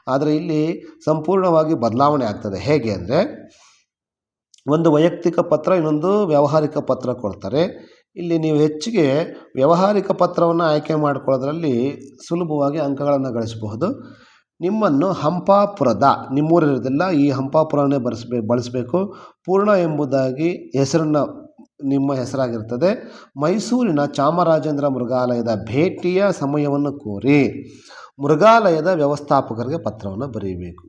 ಆದರೆ ಇಲ್ಲಿ ಸಂಪೂರ್ಣವಾಗಿ ಬದಲಾವಣೆ ಆಗ್ತದೆ. ಹೇಗೆ ಅಂದರೆ, ಒಂದು ವೈಯಕ್ತಿಕ ಪತ್ರ, ಇನ್ನೊಂದು ವ್ಯಾವಹಾರಿಕ ಪತ್ರ ಕೊಡ್ತಾರೆ. ಇಲ್ಲಿ ನೀವು ಹೆಚ್ಚಿಗೆ ವ್ಯವಹಾರಿಕ ಪತ್ರವನ್ನು ಆಯ್ಕೆ ಮಾಡ್ಕೊಳ್ಳೋದ್ರಲ್ಲಿ ಸುಲಭವಾಗಿ ಅಂಕಗಳನ್ನು ಗಳಿಸಬಹುದು. ನಿಮ್ಮನ್ನು ಹಂಪಾಪುರದ ನಿಮ್ಮೂರಿರೋದಿಲ್ಲ ಈ ಹಂಪಾಪುರನೇ ಬರೆಸ್ಬೇ, ಬಳಸಬೇಕು. ಪೂರ್ಣ ಎಂಬುದಾಗಿ ಹೆಸರನ್ನು ನಿಮ್ಮ ಹೆಸರಾಗಿರ್ತದೆ. ಮೈಸೂರಿನ ಚಾಮರಾಜೇಂದ್ರ ಮೃಗಾಲಯದ ಭೇಟಿಯ ಸಮಯವನ್ನು ಕೋರಿ ಮೃಗಾಲಯದ ವ್ಯವಸ್ಥಾಪಕರಿಗೆ ಪತ್ರವನ್ನು ಬರೀಬೇಕು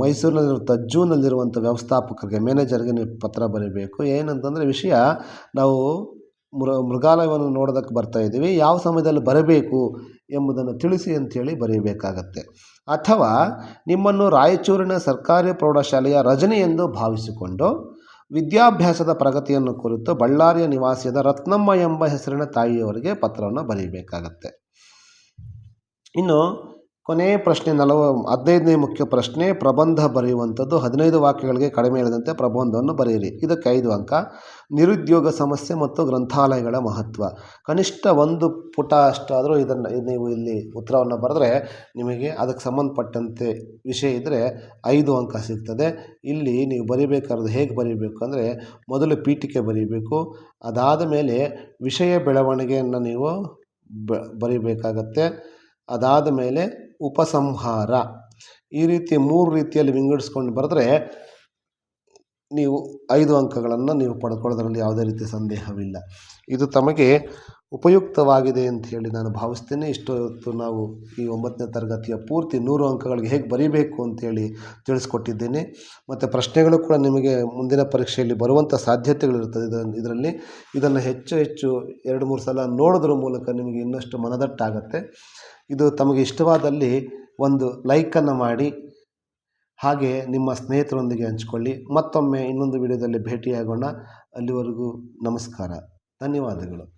ಮೈಸೂರಿನಲ್ಲಿರುವಂಥ ಜೂನಲ್ಲಿರುವಂಥ ವ್ಯವಸ್ಥಾಪಕರಿಗೆ, ಮ್ಯಾನೇಜರ್ಗೆ ನೀವು ಪತ್ರ ಬರೀಬೇಕು. ಏನಂತಂದರೆ ವಿಷಯ, ನಾವು ಮೃ, ಮೃಗಾಲಯವನ್ನು ನೋಡೋದಕ್ಕೆ ಬರ್ತಾ ಇದ್ದೀವಿ. ಯಾವ ಸಮಯದಲ್ಲಿ ಬರಬೇಕು ಎಂಬುದನ್ನು ತಿಳಿಸಿ ಅಂಥೇಳಿ ಬರೆಯಬೇಕಾಗತ್ತೆ. ಅಥವಾ ನಿಮ್ಮನ್ನು ರಾಯಚೂರಿನ ಸರ್ಕಾರಿ ಪ್ರೌಢಶಾಲೆಯ ರಜನಿ ಎಂದು ಭಾವಿಸಿಕೊಂಡು ವಿದ್ಯಾಭ್ಯಾಸದ ಪ್ರಗತಿಯನ್ನು ಕುರಿತು ಬಳ್ಳಾರಿಯ ನಿವಾಸಿಯಾದ ರತ್ನಮ್ಮ ಎಂಬ ಹೆಸರಿನ ತಾಯಿಯವರಿಗೆ ಪತ್ರವನ್ನು ಬರೆಯಬೇಕಾಗತ್ತೆ. ಇನ್ನು ಕೊನೆಯ ಪ್ರಶ್ನೆ ನಲವ, ಹದಿನೈದನೇ ಮುಖ್ಯ ಪ್ರಶ್ನೆ, ಪ್ರಬಂಧ ಬರೆಯುವಂಥದ್ದು ಹದಿನೈದು ವಾಕ್ಯಗಳಿಗೆ ಕಡಿಮೆ ಇಳಿದಂತೆ ಪ್ರಬಂಧವನ್ನು ಬರೆಯಿರಿ. ಇದಕ್ಕೆ ಐದು ಅಂಕ. ನಿರುದ್ಯೋಗ ಸಮಸ್ಯೆ ಮತ್ತು ಗ್ರಂಥಾಲಯಗಳ ಮಹತ್ವ. ಕನಿಷ್ಠ ಒಂದು ಪುಟ ಅಷ್ಟಾದರೂ ಇದನ್ನು ನೀವು ಇಲ್ಲಿ ಉತ್ತರವನ್ನು ಬರೆದ್ರೆ ನಿಮಗೆ ಅದಕ್ಕೆ ಸಂಬಂಧಪಟ್ಟಂತೆ ವಿಷಯ ಇದ್ದರೆ ಐದು ಅಂಕ ಸಿಗ್ತದೆ. ಇಲ್ಲಿ ನೀವು ಬರೀಬೇಕಾದ್ರೆ ಹೇಗೆ ಬರೀಬೇಕು ಅಂದರೆ ಮೊದಲು ಪೀಠಿಕೆ ಬರೀಬೇಕು. ಅದಾದ ಮೇಲೆ ವಿಷಯ ಬೆಳವಣಿಗೆಯನ್ನು ನೀವು ಬ, ಬರಿಬೇಕಾಗತ್ತೆ. ಅದಾದ ಮೇಲೆ ಉಪಸಂಹಾರ. ಈ ರೀತಿ ಮೂರು ರೀತಿಯಲ್ಲಿ ವಿಂಗಡಿಸ್ಕೊಂಡು ಬರೆದ್ರೆ ನೀವು ಐದು ಅಂಕಗಳನ್ನು ನೀವು ಪಡ್ಕೊಳ್ಳೋದ್ರಲ್ಲಿ ಯಾವುದೇ ರೀತಿ ಸಂದೇಹವಿಲ್ಲ. ಇದು ತಮಗೆ ಉಪಯುಕ್ತವಾಗಿದೆ ಅಂತ ಹೇಳಿ ನಾನು ಭಾವಿಸ್ತೇನೆ. ಇಷ್ಟೊತ್ತು ನಾವು ಈ ಒಂಬತ್ತನೇ ತರಗತಿಯ ಪೂರ್ತಿ ನೂರು ಅಂಕಗಳಿಗೆ ಹೇಗೆ ಬರೀಬೇಕು ಅಂತೇಳಿ ತಿಳಿಸ್ಕೊಟ್ಟಿದ್ದೇನೆ. ಮತ್ತು ಪ್ರಶ್ನೆಗಳು ಕೂಡ ನಿಮಗೆ ಮುಂದಿನ ಪರೀಕ್ಷೆಯಲ್ಲಿ ಬರುವಂಥ ಸಾಧ್ಯತೆಗಳಿರ್ತದೆ ಇದನ್ನು ಇದರಲ್ಲಿ. ಇದನ್ನು ಹೆಚ್ಚು ಹೆಚ್ಚು ಎರಡು ಮೂರು ಸಲ ನೋಡೋದ್ರ ಮೂಲಕ ನಿಮಗೆ ಇನ್ನಷ್ಟು ಮನದಟ್ಟಾಗತ್ತೆ. ಇದು ತಮಗೆ ಇಷ್ಟವಾದಲ್ಲಿ ಒಂದು ಲೈಕನ್ನು ಮಾಡಿ, ಹಾಗೆ ನಿಮ್ಮ ಸ್ನೇಹಿತರೊಂದಿಗೆ ಹಂಚಿಕೊಳ್ಳಿ. ಮತ್ತೊಮ್ಮೆ ಇನ್ನೊಂದು ವಿಡಿಯೋದಲ್ಲಿ ಭೇಟಿಯಾಗೋಣ. ಅಲ್ಲಿವರೆಗೂ ನಮಸ್ಕಾರ. ಧನ್ಯವಾದಗಳು.